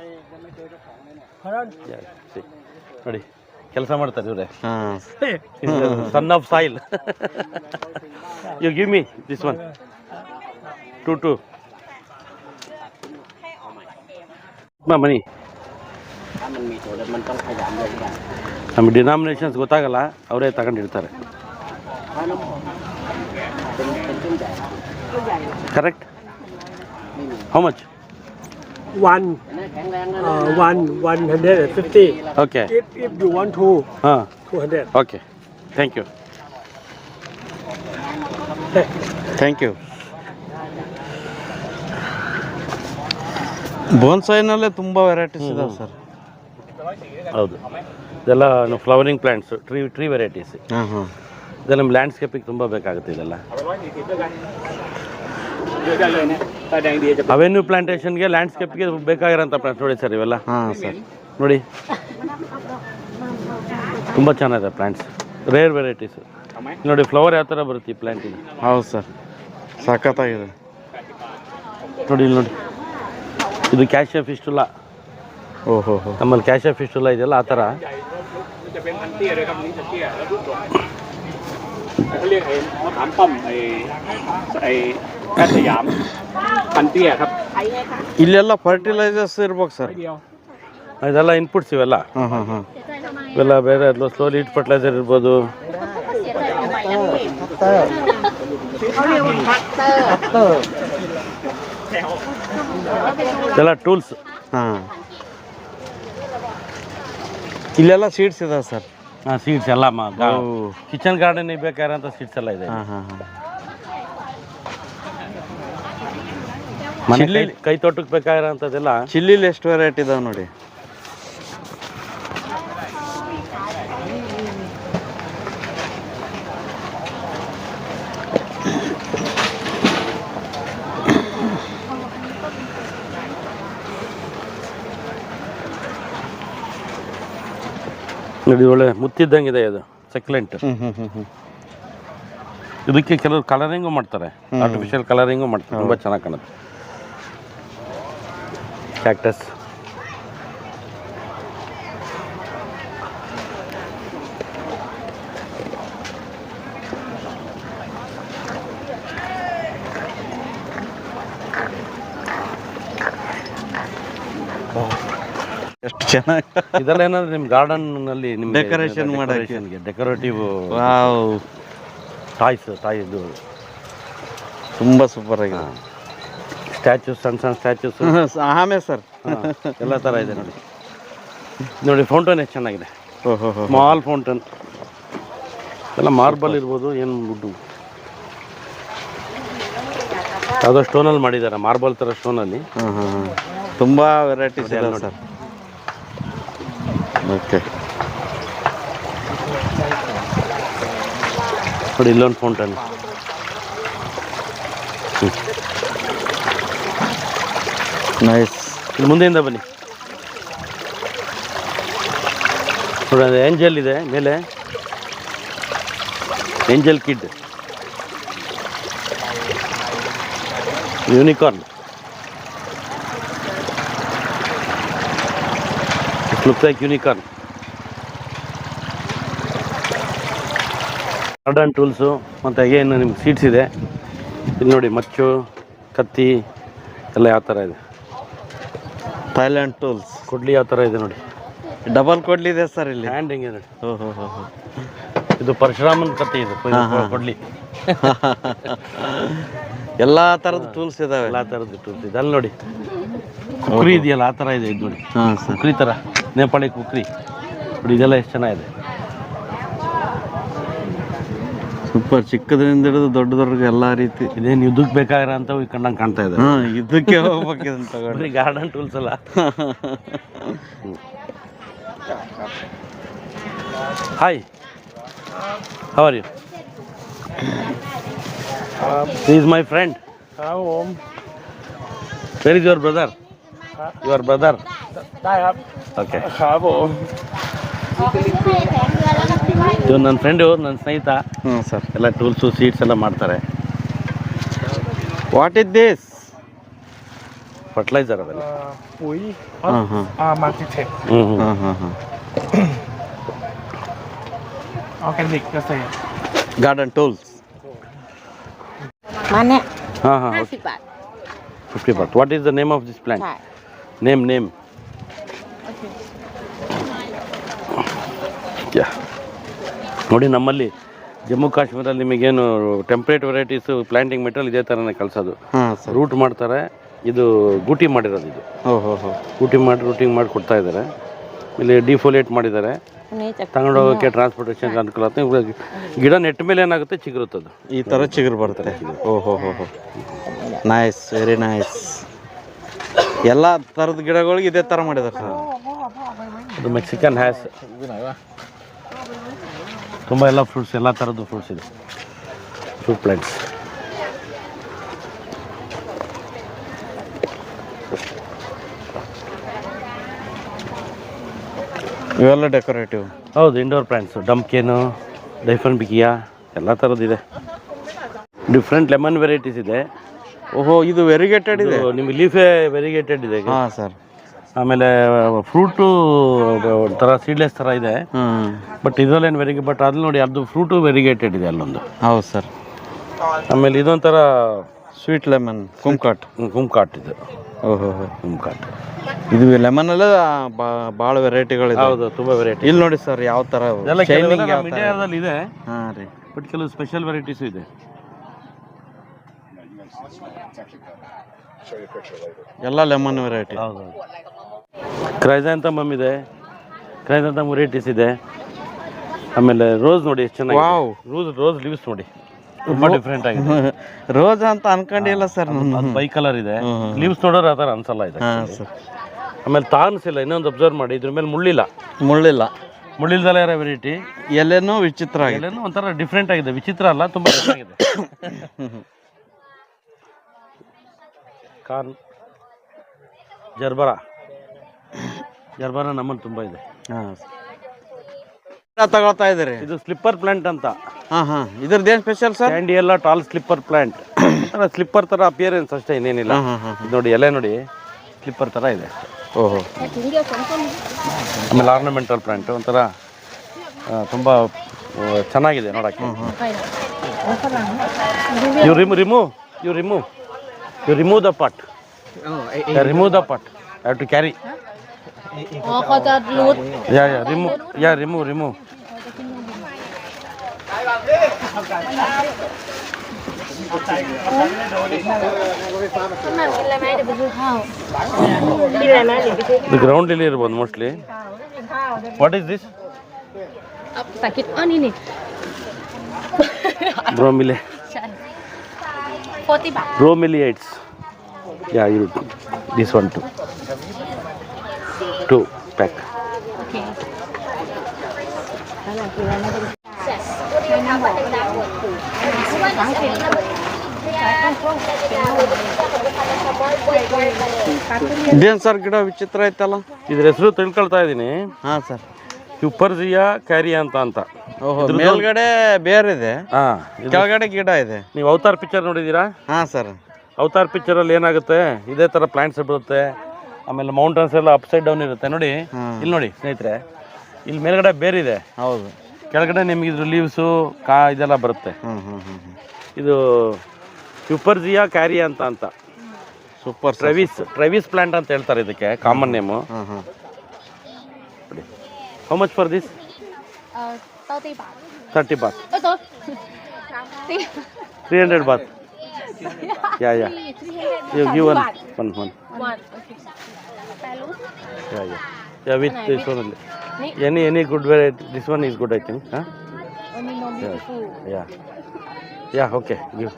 ನೋಡಿ ಕೆಲಸ ಮಾಡ್ತಾರೆ ಇವರೇ. Son of soil you give me this one two two money ನಮ್ಮ ಡಿನಾಮಿನೇಷನ್ಸ್ ಗೊತ್ತಾಗಲ್ಲ ಅವರೇ ತಗೊಂಡಿರ್ತಾರೆ correct how much one uh, one one hundred and fifty. Okay If if you want two, ಹಾಂ two hundred. Okay thank you thank you ಬೋನ್ಸೈನಲ್ಲೇ ತುಂಬ varieties ಇದಾವೆ sir. ಹೌದು. ಇದೆಲ್ಲ flowering plants tree tree varieties ಹಾಂ ಹಾಂ ಇದು ನಮ್ಮ ಲ್ಯಾಂಡ್ಸ್ಕೇಪಿಗೆ ತುಂಬ ಬೇಕಾಗುತ್ತೆ ಇದೆಲ್ಲ. ಅವೆನ್ಯೂ ಪ್ಲಾಂಟೇಶನ್ಗೆ ಲ್ಯಾಂಡ್ಸ್ಕೇಪ್ಗೆ ಬೇಕಾಗಿರೋಂಥ ಪ್ಲಾಂಟ್ ನೋಡಿ ಸರ್ ಇವೆಲ್ಲ. ಹಾಂ ಸರ್ ನೋಡಿ. ತುಂಬ ಚೆನ್ನಾಗಿದೆ ಪ್ಲಾಂಟ್ಸ್ ರೇರ್ ವೆರೈಟೀಸ್ ನೋಡಿ ಫ್ಲವರ್ ಯಾವ ಥರ ಬರುತ್ತೆ ಈ ಪ್ಲಾಂಟಿಗೆ ಹೌದು ಸರ್ ಸಖತ್ತಾಗಿದೆ. ನೋಡಿ ಇಲ್ಲಿ ನೋಡಿ. ಇದು ಕ್ಯಾಶಿಯ ಫಿಸ್ಟುಲ್ಲ ಓಹೋ ಹೋ. ನಮ್ಮಲ್ಲಿ ಕ್ಯಾಶಿಯ ಫಿಸ್ಟುಲ್ಲ ಇದೆಯಲ್ಲ ಆ ಥರ ಇಲ್ಲೆಲ್ಲ ಫರ್ಟಿಲೈಸರ್ಸ್ ಇರ್ಬೇಕು ಸರ್. ಇದೆಲ್ಲ ಇನ್ಪುಟ್ಸ್ ಇವೆಲ್ಲ. ಹಾಂ ಹಾಂ ಹಾಂ. ಇವೆಲ್ಲ ಬೇರೆ ಸ್ಲೋ ಇಟ್ ಫರ್ಟಿಲೈಸರ್ ಇರ್ಬೋದು. ಎಲ್ಲ ಟೂಲ್ಸ್ ಹಾಂ. ಇಲ್ಲೆಲ್ಲ ಸೀಡ್ಸ್ ಇದಾವೆ ಸರ್. ಹಾಂ ಸೀಡ್ಸ್ ಎಲ್ಲ. ಕಿಚನ್ ಗಾರ್ಡನ್ ಬೇಕಾಗಿರೋಂಥ ಸೀಡ್ಸ್ ಎಲ್ಲ ಇದೆ. ಹಾಂ ಹಾಂ ಹಾಂ. ಕೈ ತೋಟಕ್ಕೆ ಬೇಕಾಗಿರೋಂಥದ್ದೆಲ್ಲ? ಚಿಲ್ಲಿ ಎಷ್ಟು ವೆರೈಟಿ ಇದಾವೆ ನೋಡಿ? ನೋಡಿ ಒಳ್ಳೆ ಮುತ್ತಿದ್ದಂಗಿದೆ ಅದು ಸೆಕ್ಲೆಂಟ್ ಇದಕ್ಕೆ ಕೆಲವರು ಕಲರಿಂಗು ಮಾಡ್ತಾರೆ ಆರ್ಟಿಫಿಷಿಯಲ್ ಕಲರಿಂಗು ಮಾಡ್ತಾರೆ ತುಂಬಾ ಚೆನ್ನಾಗಿ ಕಾಣುತ್ತೆ. ಕ್ಯಾಕ್ಟಸ್ ಎಷ್ಟು ಚೆನ್ನಾಗಿ ಇದೆಲ್ಲ ಏನಂದ್ರೆ ನಿಮ್ಮ ಗಾರ್ಡನ್ನಲ್ಲಿ ನಿಮ್ಮ ಡೆಕೋರೇಷನ್ ಮಾಡಕ್ಕೆ. ಡೆಕೋರೇಟಿವ್ ಟಾಯ್ಸ್ ಟಾಯ್ ಇದು ತುಂಬಾ ಸೂಪರ್ ಆಗಿದೆ. ಸ್ಟ್ಯಾಚ್ಯೂಸ್ ಸಣ್ಣ ಸಣ್ಣ ಸ್ಟ್ಯಾಚ್ಯೂಸ್ ಆಮೇಲೆ ಸರ್. ಎಲ್ಲ ಥರ ಇದೆ ನೋಡಿ. ನೋಡಿ ಫೌಂಟನ್ ಎಷ್ಟು ಚೆನ್ನಾಗಿದೆ. ಸ್ಮಾಲ್ ಫೌಂಟನ್ ಎಲ್ಲ ಮಾರ್ಬಲ್ ಇರ್ಬೋದು ಏನು ದುಡ್ಡು ಯಾವುದೋ ಸ್ಟೋನಲ್ಲಿ ಮಾಡಿದ್ದಾರೆ ಮಾರ್ಬಲ್ ಥರ ಸ್ಟೋನಲ್ಲಿ ತುಂಬ ವೆರೈಟೀಸ್ ಇದೆ ಸರ್. ಓಕೆ ನೋಡಿ ಇಲ್ಲೊಂದು ಫೌಂಟನ್ ನೈಸ್ ಇಲ್ಲಿ ಮುಂದೆಯಿಂದ ಬನ್ನಿ. ನೋಡಿ, ಅದು ಏಂಜಲ್ ಇದೆ, ಮೇಲೆ. Angel kid unicorn look like unicorn garden tools ಮತ್ತು ಏನು ನಿಮ್ಗೆ ಸೀಟ್ಸ್ ಇದೆ. ಇಲ್ಲಿ ನೋಡಿ, ಮಚ್ಚು, ಕತ್ತಿ, ಎಲ್ಲ ಯಾವ ಥರ ಇದೆ. ಥೈಲ್ಯಾಂಡ್ ಟೂಲ್ಸ್ ಕೊಡ್ಲಿ ಯಾವ ಥರ ಇದೆ ನೋಡಿ. ಡಬಲ್ ಕೊಡ್ಲಿ ಇದೆ ಸರ್ ಇಲ್ಲಿ. ಹ್ಯಾಂಡಿಂಗ್ ಇದೆ ನೋಡಿ. ಹೋ ಹೋ ಇದು ಪರಶುರಾಮನ್ ಕತೆ ಇದು ಇದು ಕೊಡ್ಲಿ. ಎಲ್ಲ ಥರದ ಟೂಲ್ಸ್ ಇದಾವೆ. ಎಲ್ಲ ಥರದ ಟೂಲ್ಸ್ ಇದೆ. ಅಲ್ಲಿ ನೋಡಿ. ಕುಕ್ರಿ ಇದೆಯಲ್ಲ ಆ ಥರ ಇದೆ ಇದು ನೋಡಿ. ಹಾಂ ಸರ್ ಕುಕ್ರಿ ಥರ ನೇಪಾಳಿ ಕುಕ್ರಿ. ನೋಡಿ ಇದೆಲ್ಲ ಎಷ್ಟು ಚೆನ್ನಾಗಿದೆ. ಸೂಪರ್ ಚಿಕ್ಕದ್ರಿಂದ ಹಿಡಿದು ದೊಡ್ಡದವ್ರಿಗೆ ಎಲ್ಲ ಎಲ್ಲಾ ರೀತಿ. ಇದೇನು ಯುದ್ಧಕ್ಕೆ ಬೇಕಾಗಿರೋ ಅಂತ ಕಂಡಂಗೆ ಕಾಣ್ತಾ ಇದೆ. ಹಾಂ ಯುದ್ಧಕ್ಕೆ ಹೋಗ್ಬೇಕಿದಂತ ತಗೊಂಡ್ರಿ ಗಾರ್ಡನ್ ಟೂಲ್ಸ್ ಅಲ್ಲ. Hi how are you is my friend ohm very your brother your brother okay ಇದು ನನ್ನ ಫ್ರೆಂಡು ನನ್ನ ಸ್ನೇಹಿತ. ಹ್ಞೂ ಸರ್. ಎಲ್ಲ ಟೂಲ್ಸು ಸೀಟ್ಸ್ ಎಲ್ಲ ಮಾಡ್ತಾರೆ. ವಾಟ್ ಇಸ್ ದಿಸ್ ಫರ್ಟಿಲೈಸರ್ ಅವೆಲ್ಲ ಹಾಂ ಹಾಂ ಹಾಂ ಹಾಂ ಹಾಂ ಗಾರ್ಡನ್ ಟೂಲ್ಸ್ ಹಾಂ ಹಾಂ okay fifty baht what is the name of this plant name name ನೋಡಿ ನಮ್ಮಲ್ಲಿ ಜಮ್ಮು ಕಾಶ್ಮೀರದಲ್ಲಿ ನಿಮಗೇನು ಟೆಂಪ್ರೇಟ್ ವೆರೈಟೀಸು ಪ್ಲಾಂಟಿಂಗ್ ಮೆಟೀರಿಯಲ್ ಇದೇ ಥರನೇ ಕಲಿಸೋದು ರೂಟ್ ಮಾಡ್ತಾರೆ ಇದು ಗೂಟಿ ಮಾಡಿರೋದು ಇದು. ಗೂಟಿ ಮಾಡಿ ರೂಟಿಂಗ್ ಮಾಡಿ ಕೊಡ್ತಾ ಇದ್ದಾರೆ. ಇಲ್ಲಿ ಡಿಫೋಲೇಟ್ ಮಾಡಿದ್ದಾರೆ. ತಗೊಂಡೋಗೋಕ್ಕೆ ಟ್ರಾನ್ಸ್ಪೋರ್ಟೇಷನ್ ಅನುಕೂಲ ಗಿಡ ನೆಟ್ ಮೇಲೆ ಏನಾಗುತ್ತೆ ಚಿಗುರುತ್ತದು. ಈ ಥರ ಚಿಗುರು ಬರ್ತಾರೆ ಓಹೋ ಹೋ ನೈಸ್ ವೆರಿ ನೈಸ್ ಎಲ್ಲ ಥರದ ಗಿಡಗಳಿಗೆ ಇದೇ ಥರ ಮಾಡಿದ್ದಾರೆ ಸರ್. ಇದು ಮೆಕ್ಸಿಕನ್ ಹ್ಯಾಸ್ ತುಂಬ ಎಲ್ಲ ಫ್ರೂಟ್ಸ್ ಎಲ್ಲ ಥರದ್ದು ಫ್ರೂಟ್ಸ್ ಇದೆ. ಫ್ರೂಟ್ ಪ್ಲಾಂಟ್ಸ್ ಇವೆಲ್ಲ ಡೆಕೋರೇಟಿವ್ ಹೌದು ಇಂಡೋರ್ ಪ್ಲ್ಯಾಂಟ್ಸು ಡಂಪ್ಕೇನು ಡೈಫನ್ ಬಿಕಿಯಾ ಎಲ್ಲ ಥರದ್ದಿದೆ ಡಿಫ್ರೆಂಟ್ ಲೆಮನ್ ವೆರೈಟೀಸ್ ಇದೆ. ಓಹೋ ಇದು ವೆರಿಗೇಟೆಡ್ ಇದೆ ನಿಮ್ಮ ನಿಮಗೆ ಲೀಫೇ ವೆರಿಗೇಟೆಡ್ ಇದೆ ಹಾಂ ಸರ್ ಆಮೇಲೆ ಫ್ರೂಟು ಒಂಥರ ಸೀಡ್ಲೆಸ್ ಥರ ಇದೆ. ಬಟ್ ಇದರಲ್ಲೇನು ವೆರಿಗೆ ಬಟ್ ಅದು ನೋಡಿ ಅದು ಫ್ರೂಟು ವೆರಿಗೇಟೆಡ್ ಇದೆ ಅಲ್ಲೊಂದು. ಹೌದು ಸರ್ ಆಮೇಲೆ ಇದೊಂಥರ ಸ್ವೀಟ್ ಲೆಮನ್ ಕುಮ್ಕಾಟ್ ಕುಮ್ಕಾಟ್ ಇದು. ಓಹೋ. ಕುಮ್ಕಾಟ್ ಇದು ಲೆಮನ್ ಅಲ್ಲ ಭಾಳ ವೆರೈಟಿಗಳು ಹೌದು ತುಂಬ ವೆರೈಟಿ ಇಲ್ಲಿ ನೋಡಿ ಸರ್ ಯಾವ ಥರ ಇಂಡಿಯಾದಲ್ಲಿ ಇದೆ. ಹಾಂ ರೀ. ಬಟ್ ಕೆಲವು ಸ್ಪೆಷಲ್ ವೆರೈಟೀಸು ಇದೆ. ಎಲ್ಲ ಲೆಮನ್ ವೆರೈಟಿ ಹೌದು. ಕ್ರೈಸಾಂತಮಮ್ ಇದೆ. ಕ್ರೈಸಾಂತಮ್ ರೇಟಿಸ್ ಇದೆ. ಆಮೇಲೆ ರೋಸ್ ನೋಡಿ ಎಷ್ಟು ಚೆನ್ನಾಗಿ ವಾವ್. ರೋಸ್ ರೋಸ್ ಲೀವ್ಸ್ ನೋಡಿ. ತುಂಬಾ ಡಿಫ್ರೆಂಟ್ ಆಗಿದೆ. ರೋಸ್ ಅಂತ ಅನ್ಕೊಂಡಿಲ್ಲ ಸರ್. ಅದು ಬೈ ಕಲರ್ ಇದೆ. ಲೀವ್ಸ್ ನೋಡೋರು ಆ ಥರ ಅನ್ಸಲ್ಲ ಇದೆ ಸರ್. ಆಮೇಲೆ ತಾನ್ಸ್ ಇಲ್ಲ ಇನ್ನೊಂದು ಅಬ್ಸರ್ವ್ ಮಾಡಿ. ಇದ್ರ ಮೇಲೆ ಮುಳ್ಳಿಲ್ಲ. ಮುಳ್ಳಿಲ್ಲ. ಮುಳ್ಳಿಲ್ದಲ್ಲ ಇರೋ ವೆರೈಟಿ ಎಲ್ಲೇನೋ ವಿಚಿತ್ರ ಆಗಿದೆ. ಎಲ್ಲೇನೋ ಒಂಥರ ಡಿಫ್ರೆಂಟ್ ಆಗಿದೆ. ವಿಚಿತ್ರ ಅಲ್ಲ ತುಂಬಾ ಚೆನ್ನಾಗಿದೆ ಕಾರ್ನ್. ಜರ್ಬರ. ಜರ್ಬರ ನಮ್ಮಲ್ಲಿ ತುಂಬ ಇದೆ. ಹಾಂ. ತಗೊಳ್ತಾ ಇದ್ದೀರಿ? ಇದು ಸ್ಲಿಪ್ಪರ್ ಪ್ಲಾಂಟ್ ಅಂತ. ಹಾಂ ಹಾಂ. ಇದ್ರದ್ದು ಏನು ಸ್ಪೆಷಲ್ ಸರ್? ಕ್ಯಾಂಡಿ ಎಲ್ಲ ಟಾಲ್ ಸ್ಲಿಪ್ಪರ್ ಪ್ಲಾಂಟ್ ಸ್ಲಿಪ್ಪರ್ ತರ ಅಪಿಯರೆನ್ಸ್ ಅಷ್ಟೇ ಇನ್ನೇನಿಲ್ಲ. ಇದು ನೋಡಿ ಎಲೆ ನೋಡಿ ಸ್ಲಿಪ್ಪರ್ ತರ ಇದೆ. ಅಷ್ಟೇ ಓಹೋ. ಆಮೇಲೆ ಆರ್ನಮೆಂಟಲ್ ಪ್ಲಾಂಟ್ ಒಂಥರ ತುಂಬ ಚೆನ್ನಾಗಿದೆ ನೋಡಕ್ಕೆ. You remove remove you remove you remove the pot remove the pot have to carry อ๋อเขาจะรูด yeah yeah remove yeah remove remove ಇದು ಗ್ರೌಂಡ್ ಇಲ್ಲಿ ಇರ್ಬೋದು mostly what is this ภาษาอังกฤษอ๋อนี่นี่ ಬ್ರೋಮಿಲೆ ใช่40บาท bromeliads yeah you this one too To pack ಇದೇನು sir ಗಿಡ ವಿಚಿತ್ರ ಐತಲ್ಲ? ಇದ್ರ ಹೆಸರು ತಿಳ್ಕೊಳ್ತಾ ಇದ್ದೀನಿ ಹಾಂ ಸರ್. ಇವು ಜಿಯಾ ಕ್ಯಾರಿ ಅಂತ ಅಂತ. ಓಹೋ ಮೇಲ್ಗಡೆ ಬೇರೆ ಇದೆ. ಹಾಂ ಕೆಳಗಡೆ ಗಿಡ ಇದೆ. ನೀವು ಅವತಾರ್ ಪಿಕ್ಚರ್ ನೋಡಿದ್ದೀರಾ? ಹಾಂ ಸರ್. ಅವತಾರ್ ಪಿಕ್ಚರಲ್ಲಿ ಏನಾಗುತ್ತೆ? ಇದೇ ಥರ ಪ್ಲಾಂಟ್ಸ್ ಬರುತ್ತೆ ಆಮೇಲೆ ಮೌಂಟನ್ಸ್ ಎಲ್ಲ ಅಪ್ ಸೈಡ್ ಡೌನ್ ಇರುತ್ತೆ. ನೋಡಿ ಇಲ್ಲಿ ನೋಡಿ ಸ್ನೇಹಿತರೆ ಇಲ್ಲಿ ಮೇಲ್ಗಡೆ ಬೇರೆ ಇದೆ. ಹೌದು. ಕೆಳಗಡೆ ನಿಮ್ಗೆ ಇದ್ರ ಲೀವ್ಸು ಕಾ ಇದೆಲ್ಲ ಬರುತ್ತೆ. ಇದು ಕ್ಯೂಪರ್ಜಿಯಾ ಕ್ಯಾರಿಯಾ ಅಂತ ಅಂತ. ಸೂಪರ್ ಟ್ರೆವಿಸ್ ಟ್ರೆವಿಸ್ ಪ್ಲಾಂಟ್ ಅಂತ ಹೇಳ್ತಾರೆ ಇದಕ್ಕೆ common name how much for this thirty baht three hundred baht yeah yeah you give one one one Yeah, yeah. Yeah, with this one only. Any any good variety? This one is good, I think. Huh? Only no beautiful. Yeah. Yeah. Okay. Give.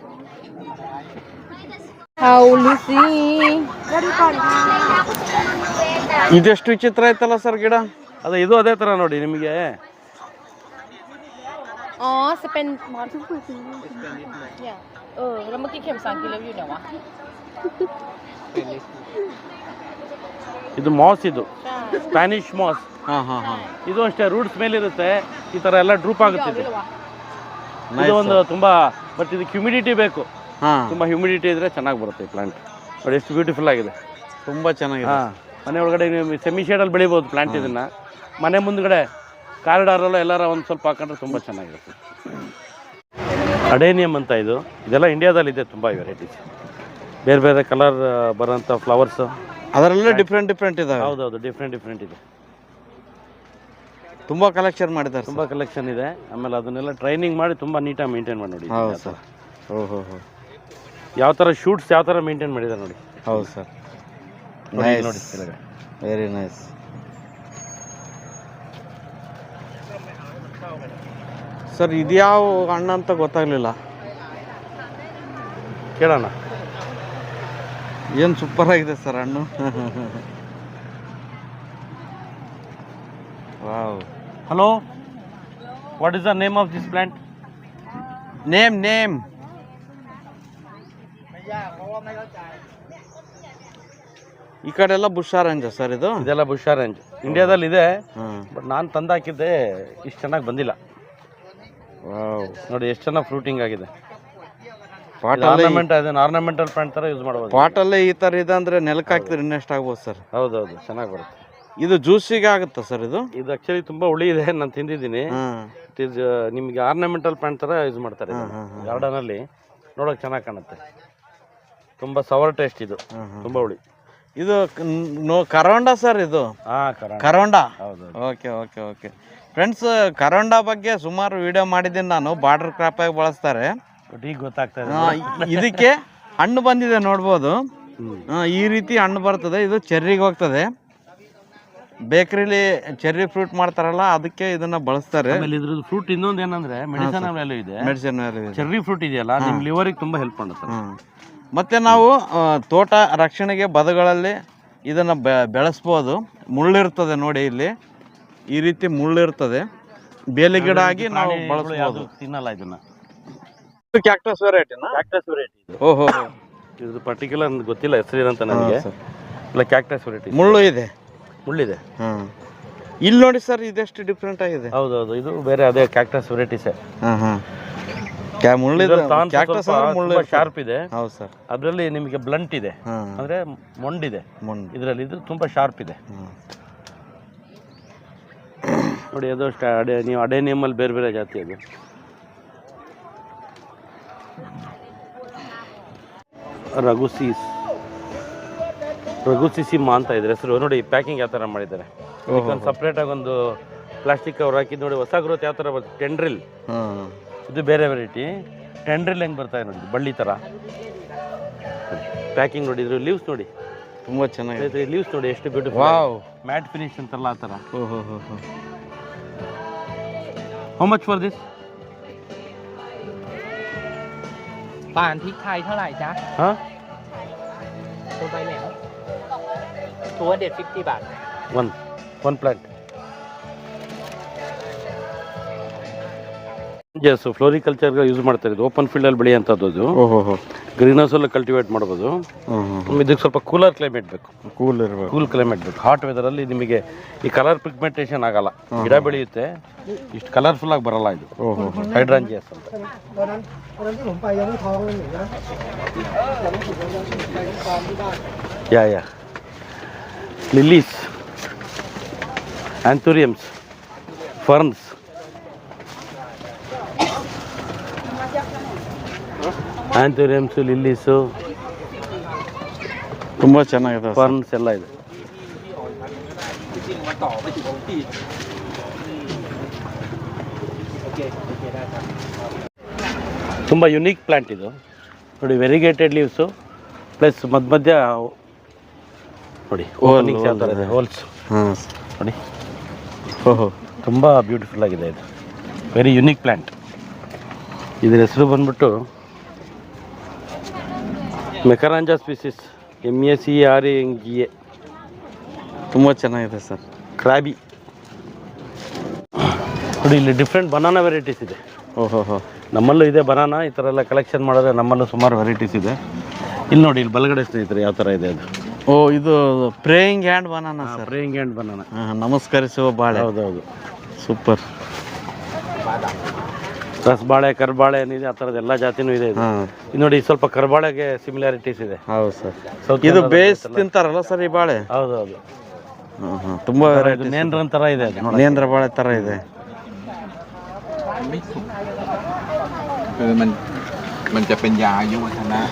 How Lucy? ಇದೆಷ್ಟು ವಿಚಿತ್ರ ಐತಲ್ಲ sir ಗಿಡ ಅದು ಇದು ಅದೇ ಥರ ನೋಡಿ ನಿಮಗೆ Oh, sepen. Yeah. Oh, lama kita kemsang kita view dah wah. ಇದು ಮಾಸ್ ಇದು. Spanish moss. ಹಾ ಹಾ ಇದು ಅಷ್ಟೇ ರೂಟ್ಸ್ ಮೇಲಿರುತ್ತೆ ಈ ತರ ಎಲ್ಲ ಡ್ರೂಪ್ ಆಗುತ್ತೆ ಇದು. ಇದು ಒಂದು ತುಂಬಾ ಬಟ್ ಇದಕ್ಕೆ ಹ್ಯುಮಿಡಿಟಿ ಬೇಕು. ತುಂಬಾ ಹ್ಯುಮಿಡಿಟಿ ಇದ್ರೆ ಚೆನ್ನಾಗಿ ಬರುತ್ತೆ ಈ ಪ್ಲಾಂಟ್ ಬಟ್ ಎಷ್ಟು ಬ್ಯೂಟಿಫುಲ್ ಆಗಿದೆ. ತುಂಬಾ ಚೆನ್ನಾಗಿದೆ. ಮನೆ ಒಳಗಡೆ ನೀವು ಸೆಮಿ ಅಲ್ಲಿ ಬೆಳಿಬೋದು ಪ್ಲಾಂಟ್ ಇದನ್ನ. ಮನೆ ಮುಂದ್ಗಡೆ ಕಾರಿಡಾರಲ್ಲೂ ಎಲ್ಲಾರ ಒಂದು ಸ್ವಲ್ಪ ಹಾಕೊಂಡ್ರೆ ತುಂಬಾ ಚೆನ್ನಾಗಿರುತ್ತೆ. ಅಡೇನಿಯಂ ಅಂತ ಇದು. ಇದೆಲ್ಲ ಇಂಡಿಯಾದಲ್ಲಿ ಇದೆ ತುಂಬಾ ವೆರೈಟೀಸ್ ಬೇರೆ ಬೇರೆ ಕಲರ್ ಬರೋಂಥ ಫ್ಲವರ್ಸ್ ಅದರಲ್ಲೇ ಡಿಫ್ರೆಂಟ್ ಡಿಫ್ರೆಂಟ್ ಇದಾವೆ. ಹೌದೌದು ಡಿಫ್ರೆಂಟ್ ಡಿಫ್ರೆಂಟ್ ಇದೆ. ತುಂಬ ಕಲೆಕ್ಷನ್ ಮಾಡಿದ್ದಾರೆ ತುಂಬ ಕಲೆಕ್ಷನ್ ಇದೆ. ಆಮೇಲೆ ಅದನ್ನೆಲ್ಲ ಟ್ರೈನಿಂಗ್ ಮಾಡಿ ತುಂಬ ನೀಟಾಗಿ ಮೇಂಟೈನ್ ಮಾಡಿ ನೋಡಿ. ಹೌದು ಸರ್. ಓಹೋ ಹೋ ಯಾವ ಥರ ಶೂಟ್ಸ್ ಯಾವ ಥರ ಮೇಂಟೈನ್ ಮಾಡಿದ್ದಾರೆ ನೋಡಿ. ಹೌದು ಸರ್. ನೋಡಿ ನೋಡಿ ಕೆಳಗಡೆ. ವೆರಿ ನೈಸ್ ಸರ್ ಇದ್ಯಾವ ಅಣ್ಣ ಅಂತ ಗೊತ್ತಾಗ್ಲಿಲ್ಲ. ಕೇಳೋಣ. ಏನು ಸೂಪರ್ ಆಗಿದೆ ಸರ್ ಹಣ್ಣು? Wow. Hello what is the name of this plant name name ಈ ಕಡೆ ಎಲ್ಲ ಬುಷ್ ಆರೆಂಜ್ ಸರ್ ಇದು? ಇದೆಲ್ಲ ಬುಷ್ ಆರೆಂಜ್ ಇಂಡಿಯಾದಲ್ಲಿ ಇದೆ ಬಟ್ ನಾನು ತಂದಾಕಿದ್ದೆ ಇಷ್ಟು ಚೆನ್ನಾಗಿ ಬಂದಿಲ್ಲ. ನೋಡಿ ಎಷ್ಟು ಚೆನ್ನಾಗಿ ಫ್ರೂಟಿಂಗ್ ಆಗಿದೆ. ಪಾಟಲ್ಲೇ ಆರ್ನಮೆಂಟ್ ಅದನ್ನ ಆರ್ನಮೆಂಟಲ್ ಪ್ಲಾಂಟ್ ತರ ಯೂಸ್ ಮಾಡ್ಬೋದು. ಪಾಟಲ್ಲೇ ಈ ಥರ ಇದೆ ಅಂದರೆ ನೆಲಕ್ಕೆ ಹಾಕಿದ್ರೆ ಇನ್ನೆಷ್ಟು ಆಗ್ಬೋದು ಸರ್? ಹೌದೌದು ಚೆನ್ನಾಗಿ ಬರುತ್ತೆ. ಇದು ಜ್ಯೂಸಿಗೆ ಆಗುತ್ತಾ ಸರ್ ಇದು? ಇದು ಆಕ್ಚುಲಿ ತುಂಬಾ ಹುಳಿ ಇದೆ ನಾನು ತಿಂದಿದ್ದೀನಿ. ಇಟ್ ಇಸ್ ನಿಮಗೆ ಆರ್ನಮೆಂಟಲ್ ಪ್ಲಾಂಟ್ ತರ ಯೂಸ್ ಮಾಡ್ತಾರೆ. ಗಾರ್ಡನ್ ಅಲ್ಲಿ ನೋಡೋಕೆ ಚೆನ್ನಾಗಿ ಕಾಣುತ್ತೆ. ತುಂಬಾ ಸವರ್ ಟೇಸ್ಟ್ ಇದು. ತುಂಬಾ ಹುಳಿ. ಇದು ಕರೋಂಡ ಸರ್ ಇದು? ಕರೋಂಡ ಹೌದು okay okay okay. Friends karonda ಬಗ್ಗೆ ಸುಮಾರು ವಿಡಿಯೋ ಮಾಡಿದ್ದೀನಿ ನಾನು. ಬಾರ್ಡರ್ ಕ್ರಾಪ್ ಆಗಿ ಬಳಸ್ತಾರೆ. ಗೊತ್ತಾಗ್ತಾ ಇದಕ್ಕೆ ಹಣ್ಣು ಬಂದಿದೆ ನೋಡ್ಬೋದು. ಈ ರೀತಿ ಹಣ್ಣು ಬರ್ತದೆ. ಇದು ಚೆರ್ರಿಗೆ ಹೋಗ್ತದೆ. ಬೇಕರಿಲಿ ಚೆರ್ರಿ ಫ್ರೂಟ್ ಮಾಡ್ತಾರಲ್ಲ ಅದಕ್ಕೆ ಇದನ್ನ ಬಳಸ್ತಾರೆ. ಆಮೇಲೆ ಇದ್ರದ್ದು ಫ್ರೂಟ್ ಇನ್ನೊಂದು ಏನಂದ್ರೆ ಮೆಡಿಸನ್ ವ್ಯಾಲ್ಯೂ ಇದೆ. ಮೆಡಿಸಿನ್ ಚೆರ್ರಿ ಫ್ರೂಟ್ ಇದೆಯಲ್ಲ ನಿಮ್ ಲಿವರಿಗೆ ತುಂಬಾ ಹೆಲ್ಪ್ ಮಾಡುತ್ತೆ. ಮತ್ತೆ ನಾವು ತೋಟ ರಕ್ಷಣೆಗೆ ಬದುಗಳಲ್ಲಿ ಇದನ್ನ ಬೆ ಬೆಳೆಸ್ಬೋದು. ಮುಳ್ಳಿರ್ತದೆ ನೋಡಿ ಇಲ್ಲಿ. ಈ ರೀತಿ ಮುಳ್ಳಿರ್ತದೆ. ಬೇಲಿ ಗಿಡ ಆಗಿ ನಾವು ಬಳಸ್ಬೋದು. ತಿನ್ನಲ್ಲ ಇದನ್ನ. ಕ್ಯಾಕ್ಟಸ್ ವೆರೈಟಿನಾ ಕ್ಯಾಕ್ಟಸ್ ವೆರೈಟಿ ಇದು. ಓಹೋ. ಇದು ಪರ್ಟಿಕ್ಯುಲರ್ ಗೊತ್ತಿಲ್ಲ ಹೆಸರು ಏನಂತ ನನಗೆ ಸರ್. ಇಲ್ಲ ಕ್ಯಾಕ್ಟಸ್ ವೆರೈಟಿ ಮುಳ್ಳು ಇದೆ? ಮುಳ್ಳಿದೆ. ಹ್ಮ್ ಇಲ್ಲಿ ನೋಡಿ ಸರ್ ಇದೆಷ್ಟು ಡಿಫ್ರೆಂಟ್ ಆಗಿದೆ? ಹೌದೌದು ಇದು ಬೇರೆ ಅದೇ ಕ್ಯಾಕ್ಟಸ್ ವೆರೈಟೀಸೇ ಹಾಂ ಹಾಂ. ಕ್ಯಾ ಮುಳ್ಳಿದ ಕ್ಯಾಕ್ಟಸ್ ಅಂದ್ರೆ ಮುಳ್ಳು ಶಾರ್ಪ್ ಇದೆ. ಹೌದು ಸರ್. ಅದರಲ್ಲಿ ನಿಮಗೆ ಬ್ಲಂಟ್ ಇದೆ. ಹಾಂ. ಅಂದ್ರೆ ಮೊಂಡಿದೆ ಮುಂದೆ ಇದರಲ್ಲಿ ಇದು ತುಂಬಾ ಶಾರ್ಪ್ ಇದೆ. ನೋಡಿ ಅದು ಅಷ್ಟೇ ಅಡೆ ನೀವು ಅಡೇನಿಯಮಲ್ಲಿ ಬೇರೆ ಬೇರೆ ಜಾತಿ ಅದು. ರಘುಸೀಸ್ ರಘುಸಿಸಿಮಾ ಅಂತ ಇದ್ರೆ ಹೆಸರು ನೋಡಿ ಪ್ಯಾಕಿಂಗ್ ಯಾವ ಥರ ಮಾಡಿದ್ದಾರೆ. ಒಂದು ಸಪ್ರೇಟಾಗಿ ಒಂದು ಪ್ಲಾಸ್ಟಿಕ್ ಕವರ್ ಹಾಕಿದ್ದು ನೋಡಿ ಹೊಸ ಗ್ರೋತ್ ಯಾವ ಥರ ಬರುತ್ತೆ. ಟೆಂಡ್ರಿಲ್ ಇದು ಬೇರೆ ವೆರೈಟಿ ಟೆಂಡ್ರಿಲ್ ಹೆಂಗೆ ಬರ್ತಾ ಇದೆ ನೋಡಿ ಬಳ್ಳಿ ಥರ ಪ್ಯಾಕಿಂಗ್ ನೋಡಿ ಇದ್ರ ಲೀವ್ಸ್ ನೋಡಿ. ತುಂಬ ಚೆನ್ನಾಗಿದೆ. ಲೀವ್ಸ್ ನೋಡಿ ಎಷ್ಟು ಬ್ಯೂಟಿಫುಲ್ ವಾವ್. ಮ್ಯಾಟ್ ಫಿನಿಶ್ ಅಂತಲ್ಲ ಆ ಥರ ಓಹೋ ಹೋ ಹೋ. ಹೋ how much for this ป่านพริกไทยเท่าไหร่จ๊ะฮะตัวใบแหนวตัวเด็ด50บาทวันวัน plant as ಫ್ಲೋರಿಕಲ್ಚರ್ಗೆ use ಮಾಡ್ತಾ ಇದು ಓಪನ್ ಫೀಲ್ಡಲ್ಲಿ ಬೆಳೆಯುವಂಥದ್ದು ಅದು. ಓಹೋ ಗ್ರೀನ್ ಕಲ್ಟಿವೇಟ್ ಮಾಡ್ಬೋದು. ಇದಕ್ಕೆ ಸ್ವಲ್ಪ ಕೂಲರ್ ಕ್ಲೈಮೇಟ್ ಬೇಕು. ಕೂಲ್ ಕೂಲ್ ಕ್ಲೈಮೇಟ್ ಬೇಕು. ಹಾಟ್ ವೆದರಲ್ಲಿ ನಿಮಗೆ ಈ ಕಲರ್ ಪಿಗ್ಮೆಂಟೇಷನ್ ಆಗಲ್ಲ. ಗಿಡ ಬೆಳೆಯುತ್ತೆ. ಇಷ್ಟು ಕಲರ್ಫುಲ್ ಆಗಿ ಬರಲ್ಲ ಇದು. ಹೈಡ್ರಾಂಜಿಯಸ್ ಅಂತ. Yeah yeah lilies anthuriums ferns anthuriums lilies. ತುಂಬ ಚೆನ್ನಾಗಿದೆ ಫರ್ನ್ಸ್ ಎಲ್ಲ ಇದೆ. ತುಂಬ ಯುನೀಕ್ ಪ್ಲ್ಯಾಂಟ್ ಇದು. ನೋಡಿ ವೆರಿಗೇಟೆಡ್ ಲೀವ್ಸು ಪ್ಲಸ್ ಮಧ್ಯ ಮಧ್ಯ ನೋಡಿ ಹೋಲ್ಸ್ ಹಾಂ. ನೋಡಿ. ಓಹೋ. ತುಂಬ ಬ್ಯೂಟಿಫುಲ್ ಆಗಿದೆ ಇದು. ವೆರಿ ಯುನೀಕ್ ಪ್ಲ್ಯಾಂಟ್ ಇದರ ಹೆಸರು ಬಂದ್ಬಿಟ್ಟು macaranga species M A C R N G A ತುಂಬ ಚೆನ್ನಾಗಿದೆ ಸರ್. ಕ್ರಾಬಿ ನೋಡಿ ಇಲ್ಲಿ ಡಿಫ್ರೆಂಟ್ ಬನಾನಾ ವೆರೈಟೀಸ್ ಇದೆ. ಓಹೋ ಹೋ ನಮ್ಮಲ್ಲೂ ಇದೆ ಬನಾನಾ ಈ ಥರ ಎಲ್ಲ ಕಲೆಕ್ಷನ್ ಮಾಡಿದ್ರೆ ನಮ್ಮಲ್ಲೂ ಸುಮಾರು ವೆರೈಟೀಸ್ ಇದೆ. ಇಲ್ಲಿ ನೋಡಿ ಇಲ್ಲಿ ಬಲಗಡೆ ಸ್ನೇಹಿತರೆ ಯಾವ ಥರ ಇದೆ ಅದು? ಓ ಇದು praying hand banana sir praying and banana ಹಾಂ ನಮಸ್ಕರಿಸುವ ಬಾಳೆ. ಹೌದೌದು. ಸೂಪರ್. ರಸಬಾಳೆ ಕರ್ಬಾಳೆ ಏನಿದೆ ಆ ಥರದ ಎಲ್ಲ ಜಾತಿನೂ ಇದೆ ಇದು ಹಾಂ ಇದು ನೋಡಿ ಸ್ವಲ್ಪ ಕರ್ಬಾಳೆಗೆ ಸಿಮಿಲಾರಿಟೀಸ್ ಇದೆ ಹೌದು ಸರ್ South ಇದು Canada ಬೇಸ್ ಎಲ್ಲ. ತಿಂತಾರಲ್ಲ ಸರ್ ಈ ಬಾಳೆ ಹೌದೌದು ಹಾಂ ಹಾಂ ತುಂಬ ಇದು ವೆರೈಟಿ ನೇಂದ್ರನ್ ಥರ ಇದೆ ಅದು ನೋಡಕ್ಕೆ. ನೇಂದ್ರ ಬಾಳೆ ಥರ ಇದೆ คือมันมันจะเป็นยาอายุวัฒนะ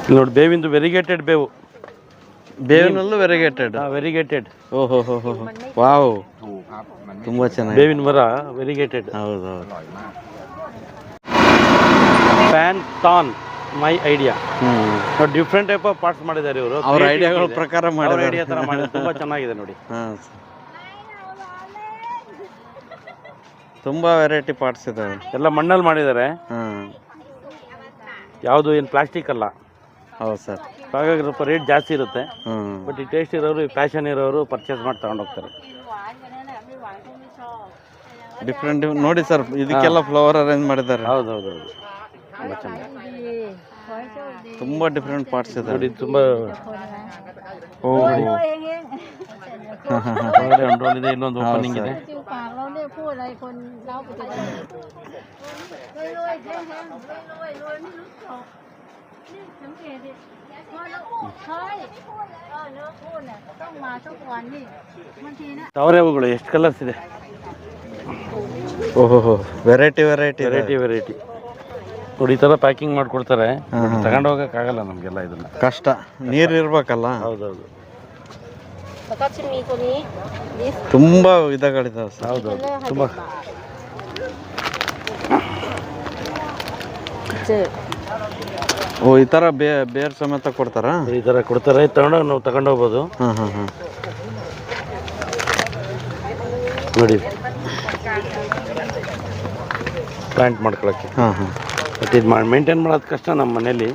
ಇಲ್ಲಿ ನೋಡಿ ಬೇವಿಂದು ವೆರಿಗೇಟೆಡ್ ಬೇವು ಬೇವಿನಲ್ಲೂ ವೆರಿಗೇಟೆಡ್ ವೆರಿಗೇಟೆಡ್ ಓಹೋ ಹೋ ಹೋ ವಾವ್. ತುಂಬಾ ಚೆನ್ನಾಗಿ ಬೇವಿನ ಮರ ವೆರಿಗೇಟೆಡ್ ಹೌದು ಪ್ಯಾನ್ ಫ್ಯಾನ್ ಟಾನ್ ಮೈ ಐಡಿಯಾ ನೋಡಿ ಡಿಫ್ರೆಂಟ್ ಟೈಪ್ ಆಫ್ ಪಾರ್ಟ್ಸ್ ಮಾಡಿದ್ದಾರೆ ಇವರು. ಅವ್ರ ಐಡಿಯಾಗಳ ಪ್ರಕಾರ ಮಾಡಿದ್ದಾರೆ. ಐಡಿಯಾ ತರ ಮಾಡಿದ್ದಾರೆ. ತುಂಬಾ ಚೆನ್ನಾಗಿದೆ ನೋಡಿ. ತುಂಬಾ ವೆರೈಟಿ ಪಾರ್ಟ್ಸ್ ಇದಾವೆ. ಎಲ್ಲ ಮಣ್ಣಲ್ಲಿ ಮಾಡಿದ್ದಾರೆ. ಯಾವುದು ಏನು ಪ್ಲಾಸ್ಟಿಕ್ ಅಲ್ಲ? ಹೌದು ಸರ್ ಹಾಗಾಗಿ ಸ್ವಲ್ಪ ರೇಟ್ ಜಾಸ್ತಿ ಇರುತ್ತೆ ಹ್ಞೂ ಬಟ್ ಈ ಟೇಸ್ಟ್ ಇರೋರು ಈ ಪ್ಯಾಷನ್ ಇರೋರು ಪರ್ಚೇಸ್ ಮಾಡಿ ತಗೊಂಡು ಹೋಗ್ತಾರೆ ಡಿಫ್ರೆಂಟ್ ನೋಡಿ ಸರ್ ಇದಕ್ಕೆಲ್ಲ ಫ್ಲವರ್ ಅರೇಂಜ್ ಮಾಡಿದ್ದಾರೆ ಹೌದು ಹೌದು ಹೌದು ತುಂಬ ಚೆನ್ನಾಗಿ ತುಂಬ ಡಿಫ್ರೆಂಟ್ ಪಾರ್ಟ್ಸ್ ಇದಾವೆ ನೋಡಿ ತುಂಬ ಓ ಒಳಗಡೆ ಒಂದು roll ಇದೆ ಇನ್ನೊಂದು ಹೌದು ಓಪನಿಂಗ್ ಸರ್. ಇದೆ จิวปากเราเนี่ยพูดอะไรคนเราไปจะได้รวยรวยแห้งแห้งรวยรวยรวยไม่รู้จบ นี่สังเกตดิพอเราใช่เออเนื้อพูดเนี่ยต้องมาทุกวันนี่บางทีนะ ತಾವರೆ ಹೂಗಳು ಎಷ್ಟು ಕಲರ್ಸ್ ಇದೆ ಓಹೋ ವೆರೈಟಿ ವೆರೈಟಿ ವೆರೈಟಿ ವೆರೈಟಿ ನೋಡಿ ಈ ಥರ ಪ್ಯಾಕಿಂಗ್ ಮಾಡಿಕೊಡ್ತಾರೆ ಹಾಂ, ಹಾಂ. ತಗೊಂಡು ಹೋಗೋಕ್ಕಾಗಲ್ಲ ನಮಗೆಲ್ಲ ಇದನ್ನ ಕಷ್ಟ ನೀರು ಇರ್ಬೇಕಲ್ಲ ಹೌದೌದು แล้วก็จะมีตัวนี้ลิส ತುಂಬ ವಿಧಗಳಿದಾವೆ ಸರ್ ಹೌದೌದು ತುಂಬ เจอ ಓ ಈ ಥರ ಬೇ ಬೇರ್ ಸಮೇತ ಕೊಡ್ತಾರಾ? ಈ ಥರ ಕೊಡ್ತಾರೆ ತಗೊಂಡೋಗಿ ನಾವು ತಗೊಂಡು ಹೋಗ್ಬೋದು. ಹಾಂ ಹಾಂ ಹಾಂ. ನೋಡಿ. ಪ್ಲಾಂಟ್ ಮಾಡ್ಕೊಳಕ್ಕೆ. ಹಾಂ ಹಾಂ. ಬಟ್ ಇದು ಮಾಡಿ ಮೇಂಟೈನ್ ಮಾಡೋದು ಕಷ್ಟ ನಮ್ಮ ಮನೇಲಿ.